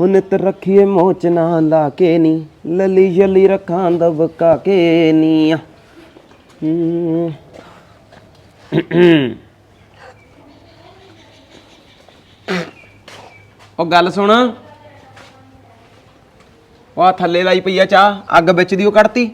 ਹੁਣ ਨਿਤ ਰੱਖੀਏ ਮੋਚ ਨਾ ਲਾ ਕੇ ਨੀ, ਲੱਲੀ ਜਲੀ ਰੱਖਾਂ ਦਬਕਾ ਕੇ ਨੀ ਹੂੰ। ਉਹ ਗੱਲ ਸੁਣ। ਉਹ ਆਹ ਥੱਲੇ ਲਾਈ ਪਈ ਆ ਚਾਹ, ਅੱਗ ਵਿੱਚ ਦੀ ਉਹ ਕੱਢਤੀ।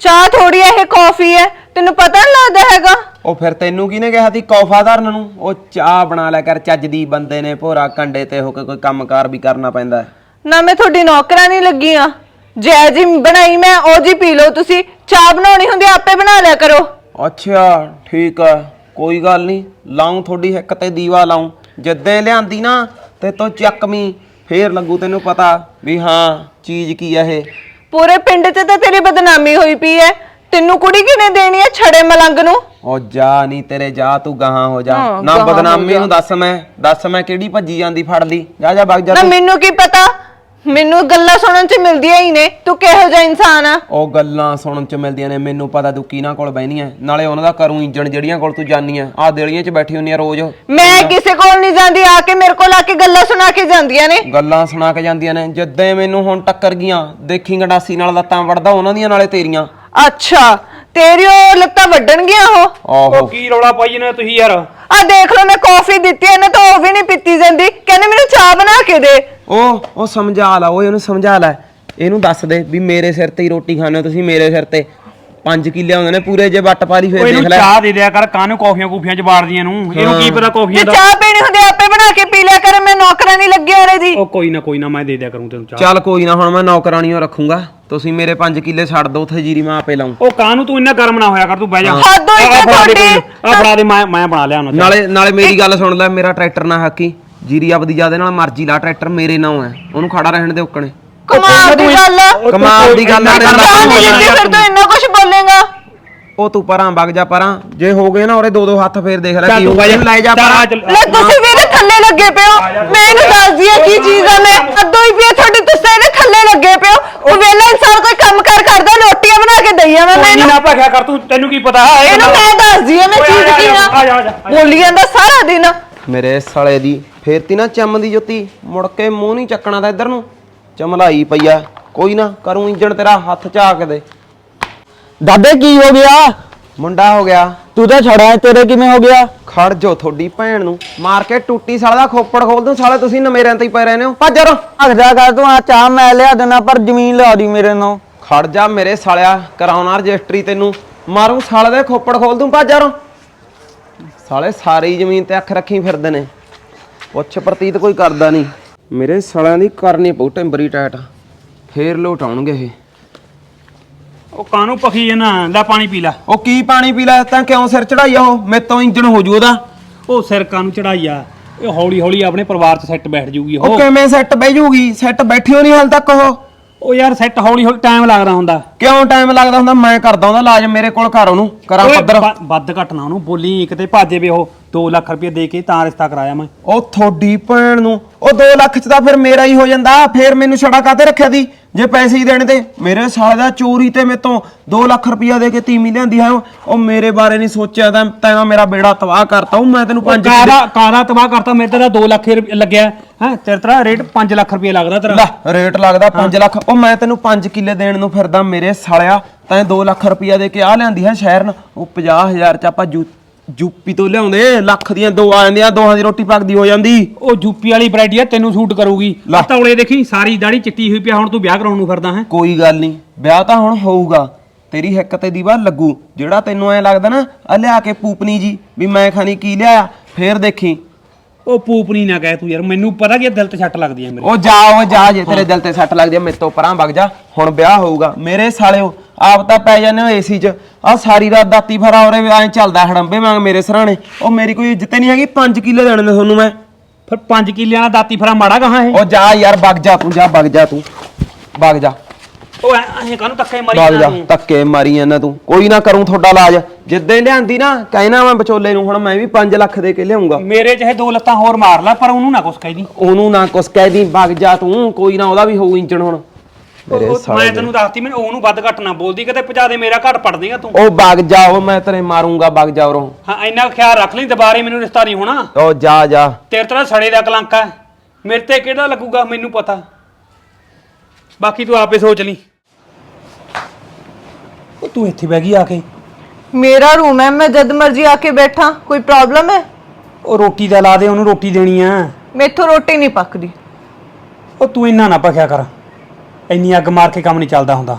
ਚਾਹ ਥੋੜੀ ਹੈ ਇਹ ਕਾਫੀ ਹੈ ਤੈਨੂੰ ਪਤਾ ਨਹੀਂ ਲੱਗਦਾ ਹੈਗਾ? ਉਹ ਫਿਰ ਤੈਨੂੰ ਕਿਹਨੇ ਕਿਹਾ ਸੀ ਕੌਫਾ ਧਰਨ ਨੂੰ? ਉਹ ਚਾਹ ਬਣਾ ਲਿਆ ਕਰ ਚੱਜ ਦੀ ਬੰਦੇ ਨੇ ਭੋਰਾ ਕੰਡੇ ਤੇ ਹੋ ਕੇ ਕੋਈ ਕੰਮਕਾਰ ਵੀ ਕਰਨਾ ਪੈਂਦਾ ਹੈ। ਨਾ ਮੈਂ ਤੁਹਾਡੀ ਨੌਕਰਾਂ ਨਹੀਂ ਲੱਗੀ ਆ ਜੈ ਜੀ ਬਣਾਈ ਮੈਂ ਉਹ ਜੀ ਪੀ ਲਓ ਤੁਸੀਂ। ਚਾਹ ਬਣਾਉਣੀ ਹੁੰਦੀ ਆਪੇ ਬਣਾ ਲਿਆ ਕਰੋ। ਅੱਛਾ ਠੀਕ ਆ ਕੋਈ ਗੱਲ ਨਹੀਂ ਲਾਉਂ ਤੁਹਾਡੀ ਹਿੱਕ ਤੇ ਦੀਵਾ ਲਾਉਂ ਜਿੱਦਾਂ ਲਿਆਂਦੀ ਨਾ ਤੇ ਤੋਂ ਚੱਕਵੀਂ ਫੇਰ ਲੱਗੂ ਤੈਨੂੰ ਪਤਾ ਵੀ ਹਾਂ ਚੀਜ਼ ਕੀ ਆ ਇਹ। ਪੂਰੇ ਪਿੰਡ 'ਚ ਤਾਂ ਤੇਰੀ ਬਦਨਾਮੀ ਹੋਈ ਪਈ ਹੈ। ਤੈਨੂੰ ਕੁੜੀ ਕਿਨੇ ਦੇਣੀ ਹੈ ਛੜੇ ਮਲੰਗ ਨੂੰ? ਉਹ ਜਾ ਨਹੀਂ ਤੇਰੇ ਜਾ ਤੂੰ ਗਾਹਾਂ ਹੋ ਜਾ। ਹਾਂ, ਨਾ ਗਾਹਾਂ ਹੋ ਬਦਨਾਮੀ। ਨੂੰ ਦੱਸ ਮੈਂ ਦੱਸ ਮੈਂ ਕਿਹੜੀ ਭੱਜੀ ਜਾਂਦੀ ਫੜ ਲਈ। ਜਾ ਜਾ ਵਗ ਜਾ ਨਾ ਤੂੰ। ਮੈਨੂੰ ਕੀ ਪਤਾ? ਮੈਨੂੰ ਗੱਲਾਂ ਸੁਣਨ 'ਚ ਮਿਲਦੀਆਂ ਹੀ ਨੇ। ਤੂੰ ਕਿਹੋ ਜਿਹਾ ਇਨਸਾਨ ਆ? ਉਹ ਗੱਲਾਂ ਸੁਣਨ ਚ ਮਿਲਦੀਆਂ ਨੇ ਮੈਨੂੰ ਪਤਾ ਤੂੰ ਕਿਹਨਾਂ ਕੋਲ ਬਹਿਨੀ ਐ। ਨਾਲੇ ਉਹਨਾਂ ਦਾ ਕਰੂੰ ਇੰਜਣ ਜਿਹੜੀਆਂ ਕੋਲ ਤੂੰ ਜਾਨੀ ਐ। ਆਹ ਦੇਲੀਆਂ ਚ ਬੈਠੀ ਹੁੰਨੀ ਆ ਰੋਜ਼। ਮੈਂ ਕਿਸੇ ਕੋਲ ਨਹੀਂ ਜਾਂਦੀ ਆ ਕੇ ਮੇਰੇ ਕੋਲ ਆ ਕੇ ਗੱਲਾਂ ਸੁਣਾ ਕੇ ਜਾਂਦੀਆਂ ਨੇ। ਗੱਲਾਂ ਸੁਣਾ ਕੇ ਜਾਂਦੀਆਂ ਨੇ। ਜਿੱਦਾਂ ਮੈਨੂੰ ਹੁਣ ਟੱਕਰ ਗਈਆਂ ਦੇਖੀ ਗੰਡਾਸੀ ਨਾਲ ਲੱਤਾਂ ਵੜਦਾ ਉਹਨਾਂ ਦੀਆਂ ਨਾਲੇ ਤੇਰੀਆਂ। ਅੱਛਾ ਤੇਰੀ ਉਹ ਲੱਤਾਂ ਵੱਢਣਗੀਆਂ ਉਹ। ਆਹੋ। ਉਹ ਕੀ ਰੌਲਾ ਪਾਈ ਨੇ ਤੁਸੀਂ ਯਾਰ? ਆ ਦੇਖ ਲਓ ਮੈਂ ਕਾਫੀ ਦਿੱਤੀ ਇਹਨੇ ਤਾਂ ਉਹ ਵੀ ਨਹੀਂ ਪੀਤੀ ਜਾਂਦੀ। ਕਹਿੰਦੇ ਮੈਨੂੰ ਚਾਹ ਬਣਾ ਕੇ ਦੇ। ਉਹ ਉਹ ਸਮਝਾ ਲਾ ਓਏ ਉਹਨੂੰ ਸਮਝਾ ਲੈ। ਇਹਨੂੰ ਦੱਸ ਦੇ ਵੀ ਮੇਰੇ ਸਿਰ ਤੇ ਹੀ ਰੋਟੀ ਖਾਣੇ ਹੋ ਤੁਸੀਂ ਮੇਰੇ ਸਿਰ ਤੇ। 5 ਕਿੱਲੇ ਹੁੰਦੇ ਨੇ ਪੂਰੇ ਜੇ ਵੱਟ ਪਾਲੀ ਉਹ ਫੇਰ ਦੇਖ ਇਹਨੂੰ ਲੈ। ਚਾਹ ਦੇ ਦਿਆ ਕਰ ਕਾਹਨੂੰ ਕੌਫੀਆਂ ਕੂਫੀਆਂ ਚ ਬਾੜਦੀਆਂ ਨੂੰ? ਇਹਨੂੰ ਕੀ ਪਤਾ ਜੇ ਕੌਫੀਆਂ ਦਾ? ਚਾਹ ਪੀਣੀ ਹੁੰਦੀ ਆਪੇ ਬਣਾ ਕੇ ਪੀ ਲਿਆ ਕਰ ਮੈਂ ਨੌਕਰਾਂ ਨਹੀਂ ਲੱਗੀ ਹੋਰੇ ਦੀ। ਉਹ ਕੋਈ ਨਾ ਕੋਈ ਨਾ ਮੈਂ ਦੇ ਦਿਆ ਕਰੂੰ ਤੈਨੂੰ ਚਾਹ। ਚੱਲ ਕੋਈ ਨਾ ਹੁਣ ਮੈਂ ਨੌਕਰਾਣੀਓ ਰੱਖੂੰਗਾ। ਤੁਸੀਂ ਮੇਰੇ 5 ਕਿੱਲੇ ਛੱਡ ਦਿਓ ਉੱਥੇ ਜੀਰੀ ਮੈਂ ਆਪੇ ਲਾਉਂ ਉਹ ਕਾਹਨੂੰ ਤੂੰ ਇੰਨਾ ਗਰਮ ਨਾ ਹੋਇਆ ਕਰ ਤੂੰ ਬਹਿ ਜਾ। ਹੱਦ ਆਹ ਫੜਾ ਦੇ ਤੁਹਾਡੀ। ਕੋਈ- ਆਹ ਫੜਾ ਦੇ ਮੈਂ ਮੈਂ ਬਣਾ ਲਿਆ ਉਹਨਾਂ ਨਾਲੇ ਨਾਲੇ ਮੇਰੀ ਗੱਲ ਸੁਣ ਲੈ ਮੇਰਾ ਟਰੈਕਟਰ ਨਾ ਹਾਕੀ। ਜੀਰੀ ਆਪਦੀ ਜਿਆਦੇ ਨਾਲ ਮਰਜ਼ੀ ਲਾ ਟਰੈਕਟਰ ਮੇਰੇ ਨਾਂ ਹੈ। ਉਹਨੂੰ ਖੜਾ ਰਹਿਣ ਦੇ ਉੱਕਣੇ। ਕਮਾਲ ਦੀ ਗੱਲ ਆ। ਕਮਾਲ ਦੀ ਗੱਲ ਆ ਤੂੰ ਇੰਨਾ ਕੁਝ ਬੋਲੇਗਾ? ਉਹ ਤੂੰ ਪਰਾਂ ਵਗ ਜਾ ਪਰਾਂ। ਜੇ ਹੋ ਗਏ ਨਾ ਉਹਰੇ ਦੋ ਦੋ ਹੱਥ ਫੇਰ ਦੇਖ ਲੈ ਕੀ ਤੂੰ ਹੋ ਬਹਿ ਜਾ ਲੈ ਜਾ ਪਰਾਂ। ਆ। ਲੈ ਤੁਸੀਂ ਵੀ ਇਹਦੇ ਥੱਲੇ ਲੱਗੇ ਪਿਓ ਮੈਂ ਇਹਨੂੰ ਦੱਸਦੀ ਆ ਕੀ ਚੀਜ਼ ਆ। ਮੈਂ ਅੱਧੋ ਹੀ ਪਿਆ ਤੁਹਾਡੇ ਤੁਸੀਂ ਇਹਦੇ ਥੱਲੇ ਲੱਗੇ ਪਿਓ ਉਹ ਵੇਲਾ ਇਨਸਾਨ ਕੋਈ ਕੰਮ ਕਰ ਕਰਦਾ ਰੋਟੀਆਂ ਬਣਾ ਕੇ ਦਈਆਂ ਮੈਂ ਕੋਈ ਮੈਨੂੰ ਨਾ ਭਖਿਆ ਕਰ ਤੂੰ ਤੈਨੂੰ ਕੀ ਪਤਾ? ਇਹ ਇਹਨੂੰ ਮੈਂ ਦੱਸਦੀ ਆ ਮੈਂ ਚੀਜ਼ ਆ ਕੀ ਆ ਆ ਆ ਆ। ਬੋਲੀ ਜਾਂਦਾ ਸਾਰਾ ਦਿਨ। ਮੇਰੇ ਸਾਲੇ ਦੀ ਫੇਰਤੀ ਨਾ ਚੰਮ ਦੀ ਜੁੱਤੀ। ਮੁੜ ਕੇ ਮੂੰਹ ਨਹੀਂ ਚੱਕਣਾ ਤਾਂ ਇੱਧਰ ਨੂੰ। ਚਮਲਾਈ ਪਈਆ ਕੋਈ ਨਾ ਕਰੂੰ ਇੰਜਣ ਤੇਰਾ ਹੱਥ ਝਾਕ ਦੇ। ਦਾਦੇ ਕੀ ਹੋ ਗਿਆ? ਮੁੰਡਾ ਹੋ ਗਿਆ। ਤੂੰ ਤਾਂ ਛੜਾ ਹੈ ਤੇਰੇ ਕਿਵੇਂ ਹੋ ਗਿਆ? ਖੜ ਜੋ ਤੁਹਾਡੀ ਭੈਣ ਨੂੰ। ਮਾਰ ਕੇ ਟੁੱਟੀ ਸਾਲੇ ਦਾ ਖੋਪੜ ਖੋਲ ਦੂੰ ਸਾਲੇ ਤੁਸੀਂ ਨਮੇਰਿਆਂ ਤੇ ਹੀ ਪਏ ਰਹਿੰਦੇ ਹੋ। ਭੱਜ ਰੋ। ਅਖਦਾ ਕਰ ਤੂੰ ਆ ਚਾਹ ਮੈਂ ਲਿਆ ਦੇਣਾ ਪਰ ਜ਼ਮੀਨ ਲਿਆ ਦੀ ਮੇਰੇ ਨਾਲ। ਖੜ ਜਾ ਮੇਰੇ ਸਾਲਿਆ ਕਰਾਉਣਾ ਰਜਿਸਟਰੀ ਤੈਨੂੰ। ਮਾਰੂ ਸਾਲੇ ਦੇ ਖੋਪੜ ਖੋਲ ਦੂੰ ਭੱਜ ਰੋ। ਸਾਲੇ ਸਾਰੀ ਜ਼ਮੀਨ ਤੇ ਅੱਖ ਰੱਖੀ ਫਿਰਦੇ ਨੇ। ਪੁੱਛ ਪ੍ਰਤੀਤ ਕੋਈ ਕਰਦਾ ਨਹੀਂ। ਮੇਰੇ ਸਾਲਿਆਂ ਦੀ ਕਰਨੀ ਪਊ ਟੈਂਬਰੀ ਟੈਟ ਫੇਰ ਲੋਟ ਆਉਣਗੇ ਇਹ। ਉਹ ਕਾਹਨੂੰ ਪਖੀ ਜਨਾ ਲੈ ਪਾਣੀ ਪੀ ਲੈ। ਉਹ ਕੀ ਪਾਣੀ ਪੀ ਲੈ? ਤਾਂ ਕਿਉਂ ਸਿਰ ਚੜਾਈ ਆ ਉਹ? ਮੇਤੋਂ ਇੰਜਣ ਹੋ ਜੂ ਉਹਦਾ। ਉਹ ਸਿਰ ਕਾਹਨੂੰ ਚੜਾਈ ਆ? ਇਹ ਹੌਲੀ ਹੌਲੀ ਆਪਣੇ ਪਰਿਵਾਰ 'ਚ ਸੈੱਟ ਬੈਠ ਜੂਗੀ ਉਹ। ਉਹ ਕਿਵੇਂ ਸੈੱਟ ਬਹਿ ਜੂਗੀ? ਸੈੱਟ ਬੈਠਿਓ ਨਹੀਂ ਹਾਲ ਤੱਕ ਉਹ? ਉਹ ਯਾਰ ਸੈੱਟ ਹੌਲੀ ਹੌਲੀ ਟਾਈਮ ਲੱਗਦਾ ਹੁੰਦਾ। ਕਿਉਂ ਟਾਈਮ ਲੱਗਦਾ ਹੁੰਦਾ? ਮੈਂ ਕਰਦਾ ਉਹਦਾ ਇਲਾਜ ਮੇਰੇ ਕੋਲ ਘਰ ਉਹਨੂੰ ਕਰਾਂ ਓਏ, ਪੱਧਰ। ਵੱਧ ਘੱਟ ਨਾ ਉਹਨੂੰ ਬੋਲੀ ਕਿਤੇ ਭਾਜੇ ਵੇ ਉਹ। 2 ਲੱਖ ਰੁਪਏ ਦੇ ਕੇ ਤਾਂ ਰਿਸ਼ਤਾ ਕਰਾਇਆ ਮੈਂ। ਉਹ ਥੋੜੀ ਭੈਣ ਨੂੰ। ਉਹ 2 ਲੱਖ ਚ ਤਾਂ ਫਿਰ ਮੇਰਾ ਹੀ ਹੋ ਜਾਂਦਾ। ਫਿਰ ਮੈਨੂੰ ਛੜਾ ਕਾਤੇ ਰੱਖਿਆ ਦੀ ਜੇ ਪੈਸੇ ਹੀ ਦੇਣੇ ਤੇ। ਮੇਰੇ ਸਾਲੇ ਦਾ ਚੋਰੀ ਤੇ ਮੇਤੋਂ 2 ਲੱਖ ਰੁਪਇਆ ਦੇ ਕੇ ਤੀਮੀ ਲਿਆਂਦੀ ਹੈ ਉਹ ਮੇਰੇ ਬਾਰੇ ਨਹੀਂ ਸੋਚਿਆ ਤਾਂ ਤੈਨੂੰ ਮੇਰਾ ਬੇੜਾ ਤਬਾਹ ਕਰਤਾ। ਉਹ ਮੈਂ ਤੈਨੂੰ ਪੰਜ ਕਾਦਾ ਕਾਦਾ ਤਬਾਹ ਕਰਤਾ? ਮੇਰੇ ਤੇ ਤਾਂ 2 ਲੱਖ ਰੁਪਏ ਲੱਗਿਆ। ਹੈ ਤੇਰੇ ਤੇਰਾ ਰੇਟ 5 ਲੱਖ ਰੁਪਏ ਲੱਗਦਾ ਤੇਰਾ। ਲੈ ਰੇਟ ਲੱਗਦਾ 5 ਲੱਖ। ਉਹ ਮੈਂ ਤੈਨੂੰ 5 ਕਿੱਲੇ ਦੇਣ ਨੂੰ ਫਿਰਦਾ ਮੇਰੇ ਸਾਲਿਆ। ਤੈਂ 2 ਲੱਖ ਰੁਪਇਆ ਦੇ ਕੇ ਆ ਲਿਆਂਦੀ ਹੈ ਸ਼ਹਿਰ ਨੂੰ। ਉਹ 50000 ਚ ਆਪਾਂ ਜੂ ਯੂਪੀ ਤੋਂ ਲਿਆਉਂਦੇ ਲੱਖ ਦੀਆਂ ਦੋ ਆ ਜਾਂਦੀਆਂ ਦੋਹਾਂ ਦੀ ਰੋਟੀ ਪੱਕਦੀ ਹੋ ਜਾਂਦੀ। ਉਹ ਯੂਪੀ ਵਾਲੀ ਵੈਰਾਈਟੀ ਆ ਤੈਨੂੰ ਸੂਟ ਕਰੂਗੀ। ਲੈ। ਆ ਤੌਲੇ ਦੇਖੀ ਸਾਰੀ ਦਾੜੀ ਚਿੱਟੀ ਹੋਈ ਪਿਆ ਹੁਣ ਤੂੰ ਵਿਆਹ ਕਰਾਉਣ ਨੂੰ ਫਿਰਦਾ ਹੈ। ਕੋਈ ਗੱਲ ਨਹੀਂ ਵਿਆਹ ਤਾਂ ਹੁਣ ਹੋਊਗਾ। ਤੇਰੀ ਹਿੱਕ ਤੇ ਦੀਵਾ ਲੱਗੂ ਜਿਹੜਾ ਤੈਨੂੰ ਐ ਲੱਗਦਾ ਨਾ ਆ ਲਿਆ ਕੇ ਪੂਪਨੀ ਜੀ ਵੀ ਮੈਂ ਖਾਣੀ ਕੀ ਲਿਆਇਆ ਫੇਰ ਦੇਖੀ। ਉਹ ਪੂਪਨੀ ਨਾ ਕਹਿ ਤੂੰ ਯਾਰ ਮੈਨੂੰ ਪਤਾ ਕਿ ਇਹ ਦਿਲ ਤੇ ਛੱਟ ਲੱਗਦੀ ਹੈ ਮੇਰੇ। ਉਹ ਜਾ ਉਹ ਜਾ ਜੇ ਤੇਰੇ ਦਿਲ ਤੇ ਸੱਟ ਲੱਗਦੀ ਆ ਮੇਰੇ ਤੋਂ ਪਰਾਂ ਵਗ ਜਾ ਹੁਣ ਵਿਆਹ ਹੋਊਗਾ। ਮੇਰੇ ਸਾਲਿਓ ਆਪ ਤਾਂ ਪੈ ਜਾਂਦੇ ਹੋ ਏਸੀ 'ਚ। ਆ ਸਾਰੀ ਰਾਤ ਦਾਤੀ ਫਰਾ ਔਰੇ ਐਂ ਚੱਲਦਾ ਹੜੰਬੇ ਵਾਂਗ ਮੇਰੇ ਸਰਾਣੇ। ਉਹ ਮੇਰੀ ਕੋਈ ਇੱਜ਼ਤ ਨਹੀਂ ਹੈਗੀ 5 ਕਿੱਲੇ ਦੇਣੇ ਨੇ ਤੁਹਾਨੂੰ ਮੈਂ। ਫਿਰ 5 ਕਿੱਲਿਆਂ ਦਾ ਦਾਤੀ ਫਰਾ ਮਾੜਾ ਕਹਾਂ ਇਹ? ਉਹ ਜਾ ਯਾਰ ਵਗ ਜਾ ਤੂੰ ਜਾ ਵਗ ਜਾ ਤੂੰ। ਵਗ ਜਾ। ਉਹ ਐ ਕਾਹਨੂੰ ਧੱਕੇ ਮਾਰੀ ਜਾਂਦਾ? ਧੱਕੇ ਮਾਰੀ ਜਾਂਦਾ ਤੂੰ। ਕੋਈ ਨਾ ਕਰੂੰ ਤੁਹਾਡਾ ਇਲਾਜ। ਜਿੱਦਾਂ ਹੀ ਲਿਆਂਦੀ ਨਾ ਕਹਿਣਾ ਮੈਂ ਵਿਚੋਲੇ ਨੂੰ ਹੁਣ ਮੈਂ ਵੀ 5 ਲੱਖ ਦੇ ਕੇ ਲਿਆਉਂਗਾ। ਮੇਰੇ ਚਾਹੇ ਦੋ ਲੱਤਾਂ ਹੋਰ ਮਾਰ ਲੈ ਪਰ ਉਹਨੂੰ ਨਾ ਕੁਛ ਕਹਿਦੀ ਉਹਨੂੰ ਨਾ ਕੁਛ ਕਹਿ ਦੀ ਵਗ ਜਾ ਤੂੰ ਕੋਈ ਨਾ ਉਹਦਾ ਵੀ ਹੋਊ ਇੰਜਣ ਹੁਣ। ਮੇਰੇ ਉਹ- ਸਾਲੇ ਮੈਂ ਦੇ। ਤੈਨੂੰ ਦੱਸਤੀ ਮੈਨੂੰ ਉਹਨੂੰ ਵੱਧ ਘੱਟ ਨਾ ਬੋਲਦੀ ਕਿਤੇ ਪਜਾ ਦੇ ਮੇਰਾ ਘੱਟ ਪੜ ਦੇਗਾ ਤੂੰ। ਉਹ ਵਗ ਜਾ ਉਹ ਮੈਂ ਤੇਰੇ ਮਾਰੂੰਗਾ ਵਗ ਜਾ ਉਰੋਂ। ਹਾਂ ਇੰਨਾ ਖਿਆਲ ਰੱਖ ਲਈ ਦੁਬਾਰੇ ਮੈਨੂੰ ਰਿਸ਼ਤਾ ਨਹੀਂ ਹੋਣਾ। ਉਹ ਜਾ ਜਾ। ਤੇਰੇ ਤਰ੍ਹਾਂ ਸੜੇ ਦਾ ਕਲੰਕ ਹੈ। ਮੇਰੇ ਤੇ ਕਿਹੜਾ ਲੱਗੂਗਾ ਮੈਨੂੰ ਪਤਾ। ਬਾਕੀ ਤੂੰ ਆਪੇ ਸੋਚ ਲਈ। ਉਹ ਤੂੰ ਇੱਥੇ ਬਹਿ ਗਈ ਆ ਕੇ। ਮੇਰਾ ਰੂਮ ਹੈ ਮੈਂ ਜਦ ਮਰਜ਼ੀ ਆ ਕੇ ਬੈਠਾ ਕੋਈ ਪ੍ਰੋਬਲਮ ਹੈ? ਉਹ ਰੋਟੀ ਦਾ ਲਾ ਦੇ ਉਹਨੂੰ ਰੋਟੀ ਦੇਣੀ ਆ। ਮੈਥੋਂ ਰੋਟੀ ਨਹੀਂ ਪੱਕਦੀ। ਉਹ ਤੂੰ ਇੰਨਾ ਨਾ ਭਖਿਆ ਕਰ। ਇੰਨੀ ਅੱਗ ਮਾਰ ਕੇ ਕੰਮ ਨਹੀਂ ਚੱਲਦਾ ਹੁੰਦਾ।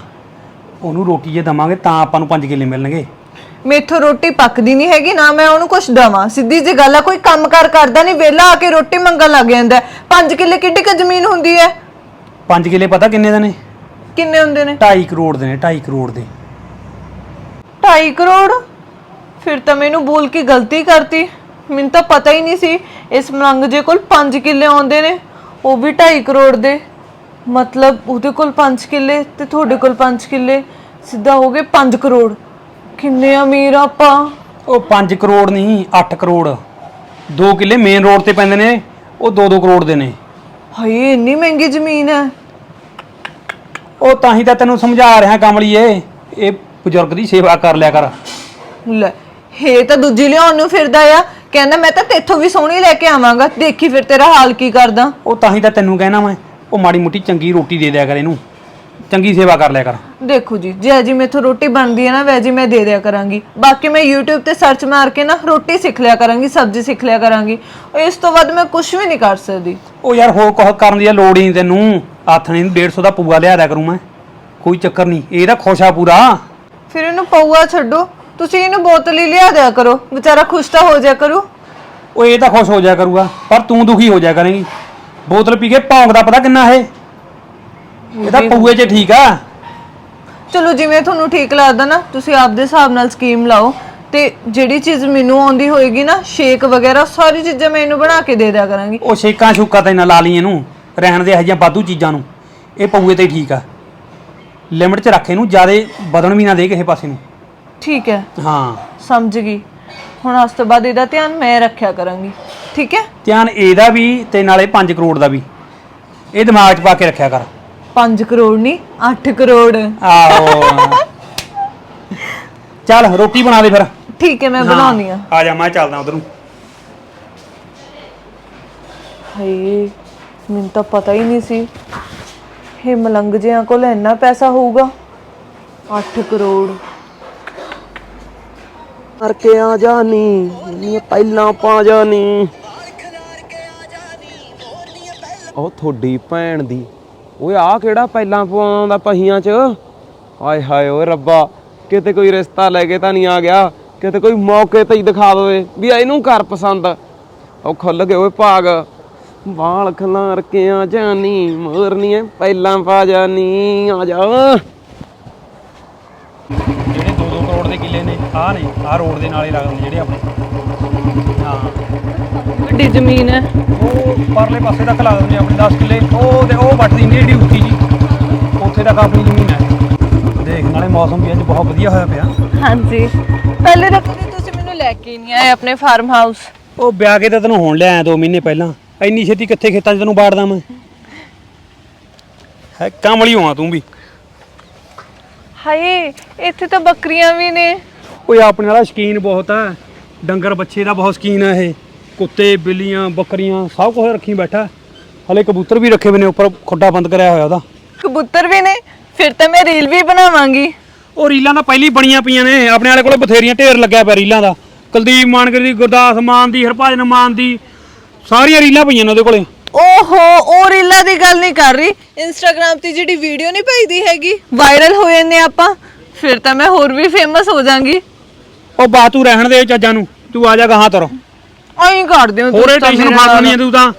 ਉਹਨੂੰ ਰੋਟੀ ਜੇ ਦਵਾਂਗੇ ਤਾਂ ਆਪਾਂ ਨੂੰ 5 ਕਿੱਲੇ ਮਿਲਣਗੇ। ਮੈਥੋਂ ਰੋਟੀ ਪੱਕਦੀ ਨਹੀਂ ਹੈਗੀ ਨਾ ਮੈਂ ਉਹਨੂੰ ਕੁਛ ਦਵਾਂ। ਸਿੱਧੀ ਜੀ ਗੱਲ ਆ ਕੋਈ ਕੰਮ ਕਾਰ ਕਰਦਾ ਨਹੀਂ ਵਿਹਲਾ ਆ ਕੇ ਰੋਟੀ ਮੰਗਣ ਲੱਗ ਜਾਂਦਾ 5 ਕਿੱਲੇ ਕਿੱਡੀ ਕੁ ਜ਼ਮੀਨ ਹੁੰਦੀ ਹੈ? 5 ਕਿੱਲੇ ਪਤਾ ਕਿੰਨੇ ਦੇ ਨੇ? ਕਿੰਨੇ ਹੁੰਦੇ ਨੇ? 2.5 ਕਰੋੜ ਦੇ ਨੇ 2.5 ਕਰੋੜ ਦੇ। 2.5 ਕਰੋੜ? ਫਿਰ ਤਾਂ ਮੈਨੂੰ ਬੋਲ ਕੇ ਗਲਤੀ ਕਰਤੀ। ਮੈਨੂੰ ਤਾਂ ਪਤਾ ਹੀ ਨਹੀਂ ਸੀ ਇਸ ਮਲੰਗ ਜੇ ਕੋਲ 5 ਕਿੱਲੇ ਆਉਂਦੇ ਨੇ ਉਹ ਵੀ 2.5 ਕਰੋੜ ਦੇ। ਮਤਲਬ ਉਹਦੇ ਕੋਲ 5 ਕਿੱਲੇ ਤੇ ਤੁਹਾਡੇ ਕੋਲ 5 ਕਿੱਲੇ ਸਿੱਧਾ ਹੋ ਗਏ 5 ਕਰੋੜ। ਕਿੰਨੇ ਅਮੀਰ ਆਪਾਂ। ਉਹ 5 ਕਰੋੜ ਨਹੀਂ 8 ਕਰੋੜ। 2 ਕਿੱਲੇ ਮੇਨ ਰੋਡ ਤੇ ਪੈਂਦੇ ਨੇ ਉਹ 2-2 ਕਰੋੜ ਦੇ ਨੇ। ਹਾਏ ਇੰਨੀ ਮਹਿੰਗੀ ਜ਼ਮੀਨ ਹੈ। ਉਹ ਤਾਂ ਹੀ ਤਾਂ ਤੈਨੂੰ ਸਮਝਾ ਰਿਹਾ ਕਮਲੀਏ। ਇਹ ਬਜ਼ੁਰਗ ਦੀ ਸੇਵਾ ਕਰ ਲਿਆ ਕਰ। ਲੈ ਇਹ ਤਾਂ ਦੂਜੀ ਲਿਆਉਣ ਨੂੰ ਫਿਰਦਾ ਆ। ਕਹਿੰਦਾ ਮੈਂ ਤਾਂ ਤੇਥੋਂ ਵੀ ਸੋਹਣੀ ਲੈ ਕੇ ਆਵਾਂਗਾ। ਦੇਖੀ ਫਿਰ ਤੇਰਾ ਹਾਲ ਕੀ ਕਰਦਾ? ਉਹ ਤਾਂ ਹੀ ਤਾਂ ਤੈਨੂੰ ਕਹਿਣਾ ਮੈਂ ਉਹ ਮਾੜੀ ਮੁੱਟੀ ਚੰਗੀ ਰੋਟੀ ਦੇ ਦਿਆ ਕਰ ਇਹਨੂੰ। ਚੰਗੀ ਸੇਵਾ ਕਰ ਲਿਆ ਕਰ। ਦੇਖੋ ਜੀ ਜੇ ਅਜੀ ਮੇਥੋਂ ਰੋਟੀ ਬਣਦੀ ਹੈ ਨਾ ਵੈਜੀ ਮੈਂ ਦੇ ਦਿਆ ਕਰਾਂਗੀ। ਬਾਕੀ ਮੈਂ YouTube ਤੇ ਸਰਚ ਮਾਰ ਕੇ ਨਾ ਰੋਟੀ ਸਿੱਖ ਲਿਆ ਕਰਾਂਗੀ ਸਬਜ਼ੀ ਸਿੱਖ ਲਿਆ ਕਰਾਂਗੀ। ਇਸ ਤੋਂ ਵੱਧ ਮੈਂ ਕੁਝ ਵੀ ਨਹੀਂ ਕਰ ਸਕਦੀ। ਉਹ ਯਾਰ ਹੋਰ ਕੁਝ ਕਰਨ ਦੀ ਲੋੜ ਹੀ ਨਹੀਂ ਤੈਨੂੰ। ਨੂੰ 150 ਦਾ ਪੂਆ ਲਿਆ ਦਿਆ ਕਰੂੰ ਮੈਂ। ਕੋਈ ਚੱਕਰ ਨਹੀਂ ਇਹ ਤਾਂ ਖੁਸ਼ ਆ ਪੂਰਾ। ਫਿਰ ਇਹਨੂੰ ਪਊਆ ਛੱਡੋ ਤੁਸੀਂ ਇਹਨੂੰ ਬੋਤਲ ਹੀ ਲਿਆ ਦਿਆ ਕਰੋ ਵਿਚਾਰਾ ਖੁਸ਼ ਤਾਂ ਹੋ ਜਾ ਕਰੂ। ਉਹ ਇਹ ਤਾਂ ਖੁਸ਼ ਹੋ ਜਾਇਆ ਕਰੂਗਾ ਪਰ ਤੂੰ ਦੁਖੀ ਹੋ ਜਾਇਆ ਕਰੇਂਗੀ। ਬੋਤਲ ਪੀ ਕੇ ਭੌਂਕਦਾ ਪਤਾ ਕਿੰਨਾ ਇਹ ਇਹ ਤਾਂ ਪੂਏ 'ਚ ਠੀਕ ਆ। ਚਲੋ ਜਿਵੇਂ ਤੁਹਾਨੂੰ ਠੀਕ ਲੱਗਦਾ ਨਾ ਤੁਸੀਂ ਆਪਦੇ ਹਿਸਾਬ ਨਾਲ ਸਕੀਮ ਲਾਓ ਤੇ ਜਿਹੜੀ ਚੀਜ਼ ਮੈਨੂੰ ਆਉਂਦੀ ਹੋਏਗੀ ਨਾ ਸ਼ੇਕ ਵਗੈਰਾ ਸਾਰੀ ਚੀਜ਼ਾਂ ਮੈਂ ਇਹਨੂੰ ਬਣਾ ਕੇ ਦੇ ਦਿਆ ਕਰਾਂਗੀ। ਉਹ ਸ਼ੇਕਾਂ ਸ਼ੂਕਾਂ ਤਾਂ ਇਹਨਾਂ ਲਾ ਲਈ ਇਹਨੂੰ ਰਹਿਣ ਦੇ ਇਹੋ ਜਿਹੀਆਂ ਵਾਧੂ ਚੀਜ਼ਾਂ ਨੂੰ। ਇਹ ਪਊਏ ਤੇ ਠੀਕ ਆ। ਲਿਮਟ 'ਚ ਰੱਖ ਇਹਨੂੰ ਜਿਆਦੇ ਵਧਣ ਵੀ ਨਾ ਦੇ ਕਿਸੇ ਪਾਸੇ ਨੂੰ। ਠੀਕ ਹੈ। ਹਾਂ। ਸਮਝ ਗਈ। ਹੁਣ ਉਸ ਤੋਂ ਬਾਅਦ ਇਹਦਾ ਧਿਆਨ ਮੈਂ ਰੱਖਿਆ ਕਰਾਂਗੀ। ਠੀਕ ਹੈ? ਧਿਆਨ ਇਹਦਾ ਵੀ ਤੇ ਨਾਲੇ 5 ਕਰੋੜ ਦਾ ਵੀ। ਇਹ ਦਿਮਾਗ 'ਚ ਪਾ ਕੇ ਰੱਖਿਆ ਕਰ। 5 ਕਰੋੜ ਨਹੀਂ 8 ਕਰੋੜ। ਆਹੋ। ਚੱਲ ਰੋਟੀ ਬਣਾ ਦੇ ਫਿਰ। ਠੀਕ ਹੈ ਮੈਂ ਬਣਾਉਣੀ ਆ ਆ ਜਾ ਮੈਂ ਚੱਲਦਾ ਉਧਰ। ਨੂੰ ਹਾਏ ਮੈਨੂੰ ਤਾਂ ਪਤਾ ਹੀ ਨਹੀਂ ਸੀ। ਇਹ ਮਲੰਗ ਜਿਆਂ ਕੋਲ ਇੰਨਾ ਪੈਸਾ ਹੋਊਗਾ। 8 ਕਰੋੜ। ਕਰਕੇ ਆ ਜਾਨੀ ਨੀ ਪਹਿਲਾਂ ਪਾ ਜਾਨੀ ਉਹ ਤੁਹਾਡੀ ਭੈਣ ਦੀ ਓਏ ਆ ਕਿਹੜਾ ਪਹਿਲਾਂ ਪਵਾਉਂਦਾ ਪਹੀਆਂ 'ਚ? ਆਏ ਹਾਏ ਓਏ ਰੱਬਾ, ਕਿਤੇ ਕੋਈ ਰਿਸ਼ਤਾ ਲੈ ਕੇ ਤਾਂ ਨਹੀਂ ਆ ਗਿਆ। ਕਿਤੇ ਕੋਈ ਮੌਕੇ ਤੇ ਹੀ ਦਿਖਾ ਦੇਵੇ ਵੀ ਇਹਨੂੰ ਘਰ ਪਸੰਦ। ਉਹ ਖੁੱਲ ਗਏ ਓਏ ਭਾਗ। ਵਾਲ ਖਲਾਰ ਕੇ ਆ ਜਾਨੀ ਮੋਰਨੀਏ ਪਹਿਲਾਂ ਪਾ ਜਾਨੀ ਆ ਜਾ। ਜਿਹੜੇ 2-2 ਕਰੋੜ ਦੇ ਕਿੱਲੇ ਨੇ, ਆਹ ਨੇ, ਆਹ ਰੋਡ ਦੇ ਨਾਲੇ ਲੱਗਦੇ ਨੇ ਜਿਹੜੇ ਆਪਣੇ। ਹਾਂ। ਵੱਡੀ ਜ਼ਮੀਨ ਹੈ। ਉਹ ਪਰਲੇ ਪਾਸੇ ਤੱਕ ਲੱਗਦੇ ਨੇ ਆਪਣੇ 10 ਕਿੱਲੇ। ਉਹ ਤੇ ਉਹ ਵੱਟ ਦਿੰਦੀ ਉੱਚੀ ਜੀ। ਉੱਥੇ ਤੱਕ ਆਪਣੀ ਜ਼ਮੀਨ ਹੈ। ਦੇਖ ਨਾਲੇ ਮੌਸਮ ਵੀ ਅੱਜ ਬਹੁਤ ਵਧੀਆ ਹੋਇਆ ਪਿਆ। ਹਾਂਜੀ। ਪਹਿਲੇ ਤਾਂ ਕਦੇ ਤੁਸੀਂ ਮੈਨੂੰ ਲੈ ਕੇ ਹੀ ਨਹੀਂ ਆਏ ਆਪਣੇ ਫਾਰਮ ਹਾਊਸ ਉਹ ਵਿਆਹ ਕੇ ਤਾਂ ਤੈਨੂੰ ਹੁਣ ਲਿਆਇਆ 2 ਮਹੀਨੇ ਪਹਿਲਾਂ। ਇੰਨੀ ਛੇਤੀ ਕਿੱਥੇ ਖੇਤਾਂ 'ਚ ਤੈਨੂੰ ਬਾੜਦਾ ਮੈਂ? ਹੈ ਕਾਮਲੀ ਹੋਆ ਤੂੰ ਵੀ। ਹਾਏ ਇੱਥੇ ਤਾਂ ਬੱਕਰੀਆਂ ਵੀ ਨੇ। ਓਏ ਆਪਣੇ ਵਾਲਾ ਸ਼ਕੀਨ ਬਹੁਤ ਆ। ਡੰਗਰ ਬੱਚੇ ਦਾ ਬਹੁਤ ਸ਼ਕੀਨ ਆ ਇਹ। ਕੁੱਤੇ ਬਿੱਲੀਆਂ ਬੱਕਰੀਆਂ ਸਭ ਕੁਝ ਰੱਖੀ ਬੈਠਾ। ਹਲੇ ਕਬੂਤਰ ਵੀ ਰੱਖੇ ਹੋਏ ਨੇ ਉੱਪਰ ਖੁੱਡਾ ਬੰਦ ਕਰਿਆ ਹੋਇਆ ਉਹਦਾ। ਕਬੂਤਰ ਵੀ ਨੇ? ਫਿਰ ਤਾਂ ਮੈਂ ਰੀਲ ਵੀ ਬਣਾਵਾਂਗੀ। ਉਹ ਰੀਲਾਂ ਤਾਂ ਪਹਿਲੀ ਬਣੀਆਂ ਪਈਆਂ ਨੇ ਆਪਣੇ ਵਾਲੇ ਕੋਲੇ ਬਥੇਰੀਆਂ ਢੇਰ ਲੱਗਿਆ ਪਿਆ ਰੀਲਾਂ ਦਾ। ਕੁਲਦੀਪ ਮਾਨਕਰ ਦੀ ਗੁਰਦਾਸ ਮਾਨ ਦੀ ਹਰਭਜਨ ਮਾਨ ਦੀ ਸਾਰੀਆਂ ਰੀਲਾਂ ਪਈਆਂ ਨੇ ਉਹਦੇ ਕੋਲੇ। ਓਹੋ ਉਹ ਰੀਲਾਂ ਦੀ ਗੱਲ ਨਹੀਂ ਕਰ ਰਹੀ। ਇੰਸਟਾਗ੍ਰam ਤੇ ਜਿਹੜੀ ਵੀਡੀਓ ਨਹੀਂ ਪਾਈਦੀ ਹੈਗੀ ਵਾਇਰਲ ਹੋ ਜਾਂਦੇ ਆਪਾਂ। ਫਿਰ ਤਾਂ ਮੈਂ ਹੋਰ ਵੀ ਫੇਮਸ ਹੋ ਜਾਾਂਗੀ। ਉਹ ਬਾ ਤੂੰ ਰਹਿਣ ਦੇ ਚੱਜਾਂ ਨੂੰ ਤੂੰ ਆ ਜਾ ਗਾਹਾਂ ਤੁਰ। ਐਂ ਕਰਦੇ ਹੋ ਹੋਰੇ ਟੈਨਸ਼ਨ ਮੇਰੇ ਫਾੜ ਨਾਲ। ਲੈਣੀ ਤੂੰ ਤਾਂ।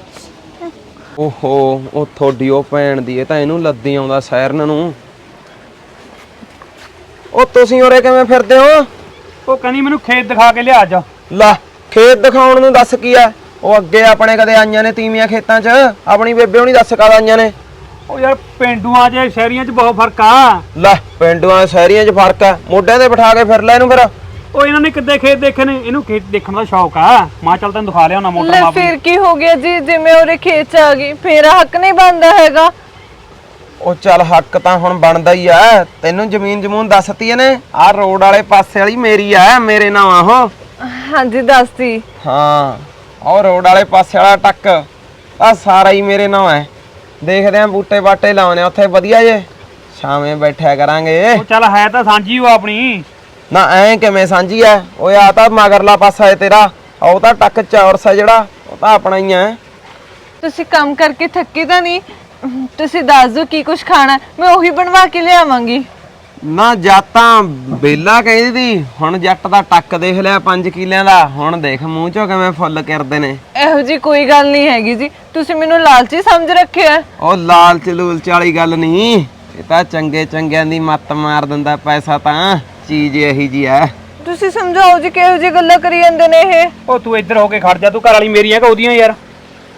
ਓਹੋ ਉਹ ਤੁਹਾਡੀ ਉਹ ਭੈਣ ਦੀ ਇਹ ਤਾਂ ਇਹਨੂੰ ਲੱਦੀ ਆਉਂਦਾ ਸੈਰਨ ਨੂੰ। ਉਹ ਤੁਸੀਂ ਉਰੇ ਕਿਵੇਂ ਫਿਰਦੇ ਹੋ? ਉਹ ਕਹਿੰਦੀ ਮੈਨੂੰ ਖੇਤ ਦਿਖਾ ਕੇ ਲਿਆ ਅੱਜ ਲੈ ਖੇਤ ਦਿਖਾਉਣ ਨੂੰ ਦੱਸ ਕੀ ਆ? ਉਹ ਅੱਗੇ ਆਪਣੇ ਕਦੇ ਆਈਆਂ ਨੇ ਤੀਵੀਆਂ ਖੇਤਾਂ 'ਚ? ਆਪਣੀ ਬੇਬੇ ਹੁਣੀ ਦੱਸ ਕਦ ਆਈਆਂ ਨੇ? ਉਹ ਯਾਰ ਪਿੰਡੂਆਂ 'ਚ ਸ਼ਹਿਰੀਆਂ 'ਚ ਬਹੁਤ ਫ਼ਰਕ ਆ। ਲੈ ਪਿੰਡਾਂ ਸ਼ਹਿਰੀਆਂ 'ਚ ਫ਼ਰਕ ਆ। ਮੋਢਿਆਂ ਤੇ ਬਿਠਾ ਕੇ ਫਿਰ ਲੈ ਇਹਨੂੰ ਫਿਰ। ਉਹ ਇਹਨਾਂ ਨੇ ਕਿੱਦੇ ਖੇਤ ਦੇਖੇ ਨੇ? ਇਹਨੂੰ ਖੇਤ ਦੇਖਣ ਦਾ ਸ਼ੌਕ ਆ। ਮਾਂ ਚੱਲ ਤੈਨੂੰ ਦਿਖਾ ਲਿਆ ਨਾ ਮੋਟਰ ਲੈ ਮਾਪ ਫਿਰ ਕੀ ਹੋ ਗਿਆ ਜੀ? ਜੇ ਮੈਂ ਉਹਦੇ ਖੇਤ ਚ ਆ ਗਈ ਮੇਰਾ ਹੱਕ ਨਹੀਂ ਬਣਦਾ ਹੈਗਾ। ਉਹ ਚੱਲ ਹੱਕ ਤਾਂ ਹੁਣ ਬਣਦਾ ਹੀ ਆ। ਤੈਨੂੰ ਜ਼ਮੀਨ ਜਮੂਨ ਦੱਸਤੀ ਇਹਨੇ? ਆਹ ਰੋਡ ਵਾਲੇ ਪਾਸੇ ਵਾਲੀ ਮੇਰੀ ਆ ਮੇਰੇ ਨਾਮ ਆ ਉਹ। ਹਾਂਜੀ ਦੱਸਦੀ ਹਾਂ ਉਹ ਰੋਡ ਵਾਲੇ ਪਾਸੇ ਵਾਲਾ ਟੱਕ। ਆ ਸਾਰਾ ਹੀ ਮੇਰੇ ਨਾਮ ਹੈ ਦੇਖਦੇ ਆਂ ਬੂਟੇ ਬਾਟੇ ਲਾਉਣੇ ਆ ਉੱਥੇ ਵਧੀਆ ਜੇ। ਸ਼ਾਮੇ ਬੈਠਿਆ ਕਰਾਂਗੇ। ਉਹ ਚੱਲ ਹੈ ਤਾਂ ਸਾਂਝੀ ਉਹ ਆਪਣੀ। ਨਾ ਐ ਕਿਵੇਂ ਸਾਂਝੀ ਐ? ਓਏ ਆ ਤਾਂ ਮਗਰਲਾ ਪਾਸਾ ਏ ਤੇਰਾ। ਉਹ ਤਾਂ ਟੱਕ ਚੌਰਸ ਆ ਜਿਹੜਾ। ਉਹ ਤਾਂ ਆਪਣਾ ਹੀ ਐ। ਤੁਸੀਂ ਕੰਮ ਕਰਕੇ ਥੱਕੇ ਤਾਂ ਨਹੀਂ? ਤੁਸੀਂ ਦੱਸ ਦਿਓ ਕੀ ਕੁਝ ਖਾਣਾ ਮੈਂ ਉਹੀ ਬਣਵਾ ਕੇ ਲਿਆਵਾਂਗੀ। ਨਾ ਜਾਤਾਂ ਬੇਲਾ ਕਹਿੰਦੀ ਤੀ। ਹੁਣ ਜੱਟ ਦਾ ਟੱਕ ਦੇਖ ਲਿਆ 5 ਕਿੱਲਿਆਂ ਦਾ। ਹੁਣ ਦੇਖ ਮੂੰਹ ਚੋਂ ਕਿਵੇਂ ਫੁੱਲ ਕਿਰਦੇ ਨੇ। ਇਹੋ ਜੀ ਕੋਈ ਗੱਲ ਨਹੀਂ ਹੈਗੀ ਜੀ। ਤੁਸੀਂ ਮੈਨੂੰ ਲਾਲਚੀ ਸਮਝ ਰੱਖਿਆ। ਉਹ ਲਾਲਚ ਲੂਲਚ ਵਾਲੀ ਗੱਲ ਨਹੀਂ। ਇਹ ਤਾਂ ਚੰਗੇ ਚੰਗਿਆਂ ਦੀ ਮੱਤ ਮਾਰ ਦਿੰਦਾ ਪੈਸਾ ਤਾਂ। ਚੀਜ਼ ਇਹੀ ਜੀ ਐ ਤੁਸੀਂ ਸਮਝਾਓ ਜੀ ਕਿਹੋ ਜੀ ਗੱਲਾਂ ਕਰੀ ਜਾਂਦੇ ਨੇ ਇਹ? ਉਹ ਤੂੰ ਇੱਧਰ ਹੋ ਕੇ ਖੜ ਜਾ ਤੂੰ ਘਰ ਵਾਲੀ ਮੇਰੀ ਆ ਕਿ ਉਹਦੀਆਂ ਯਾਰ।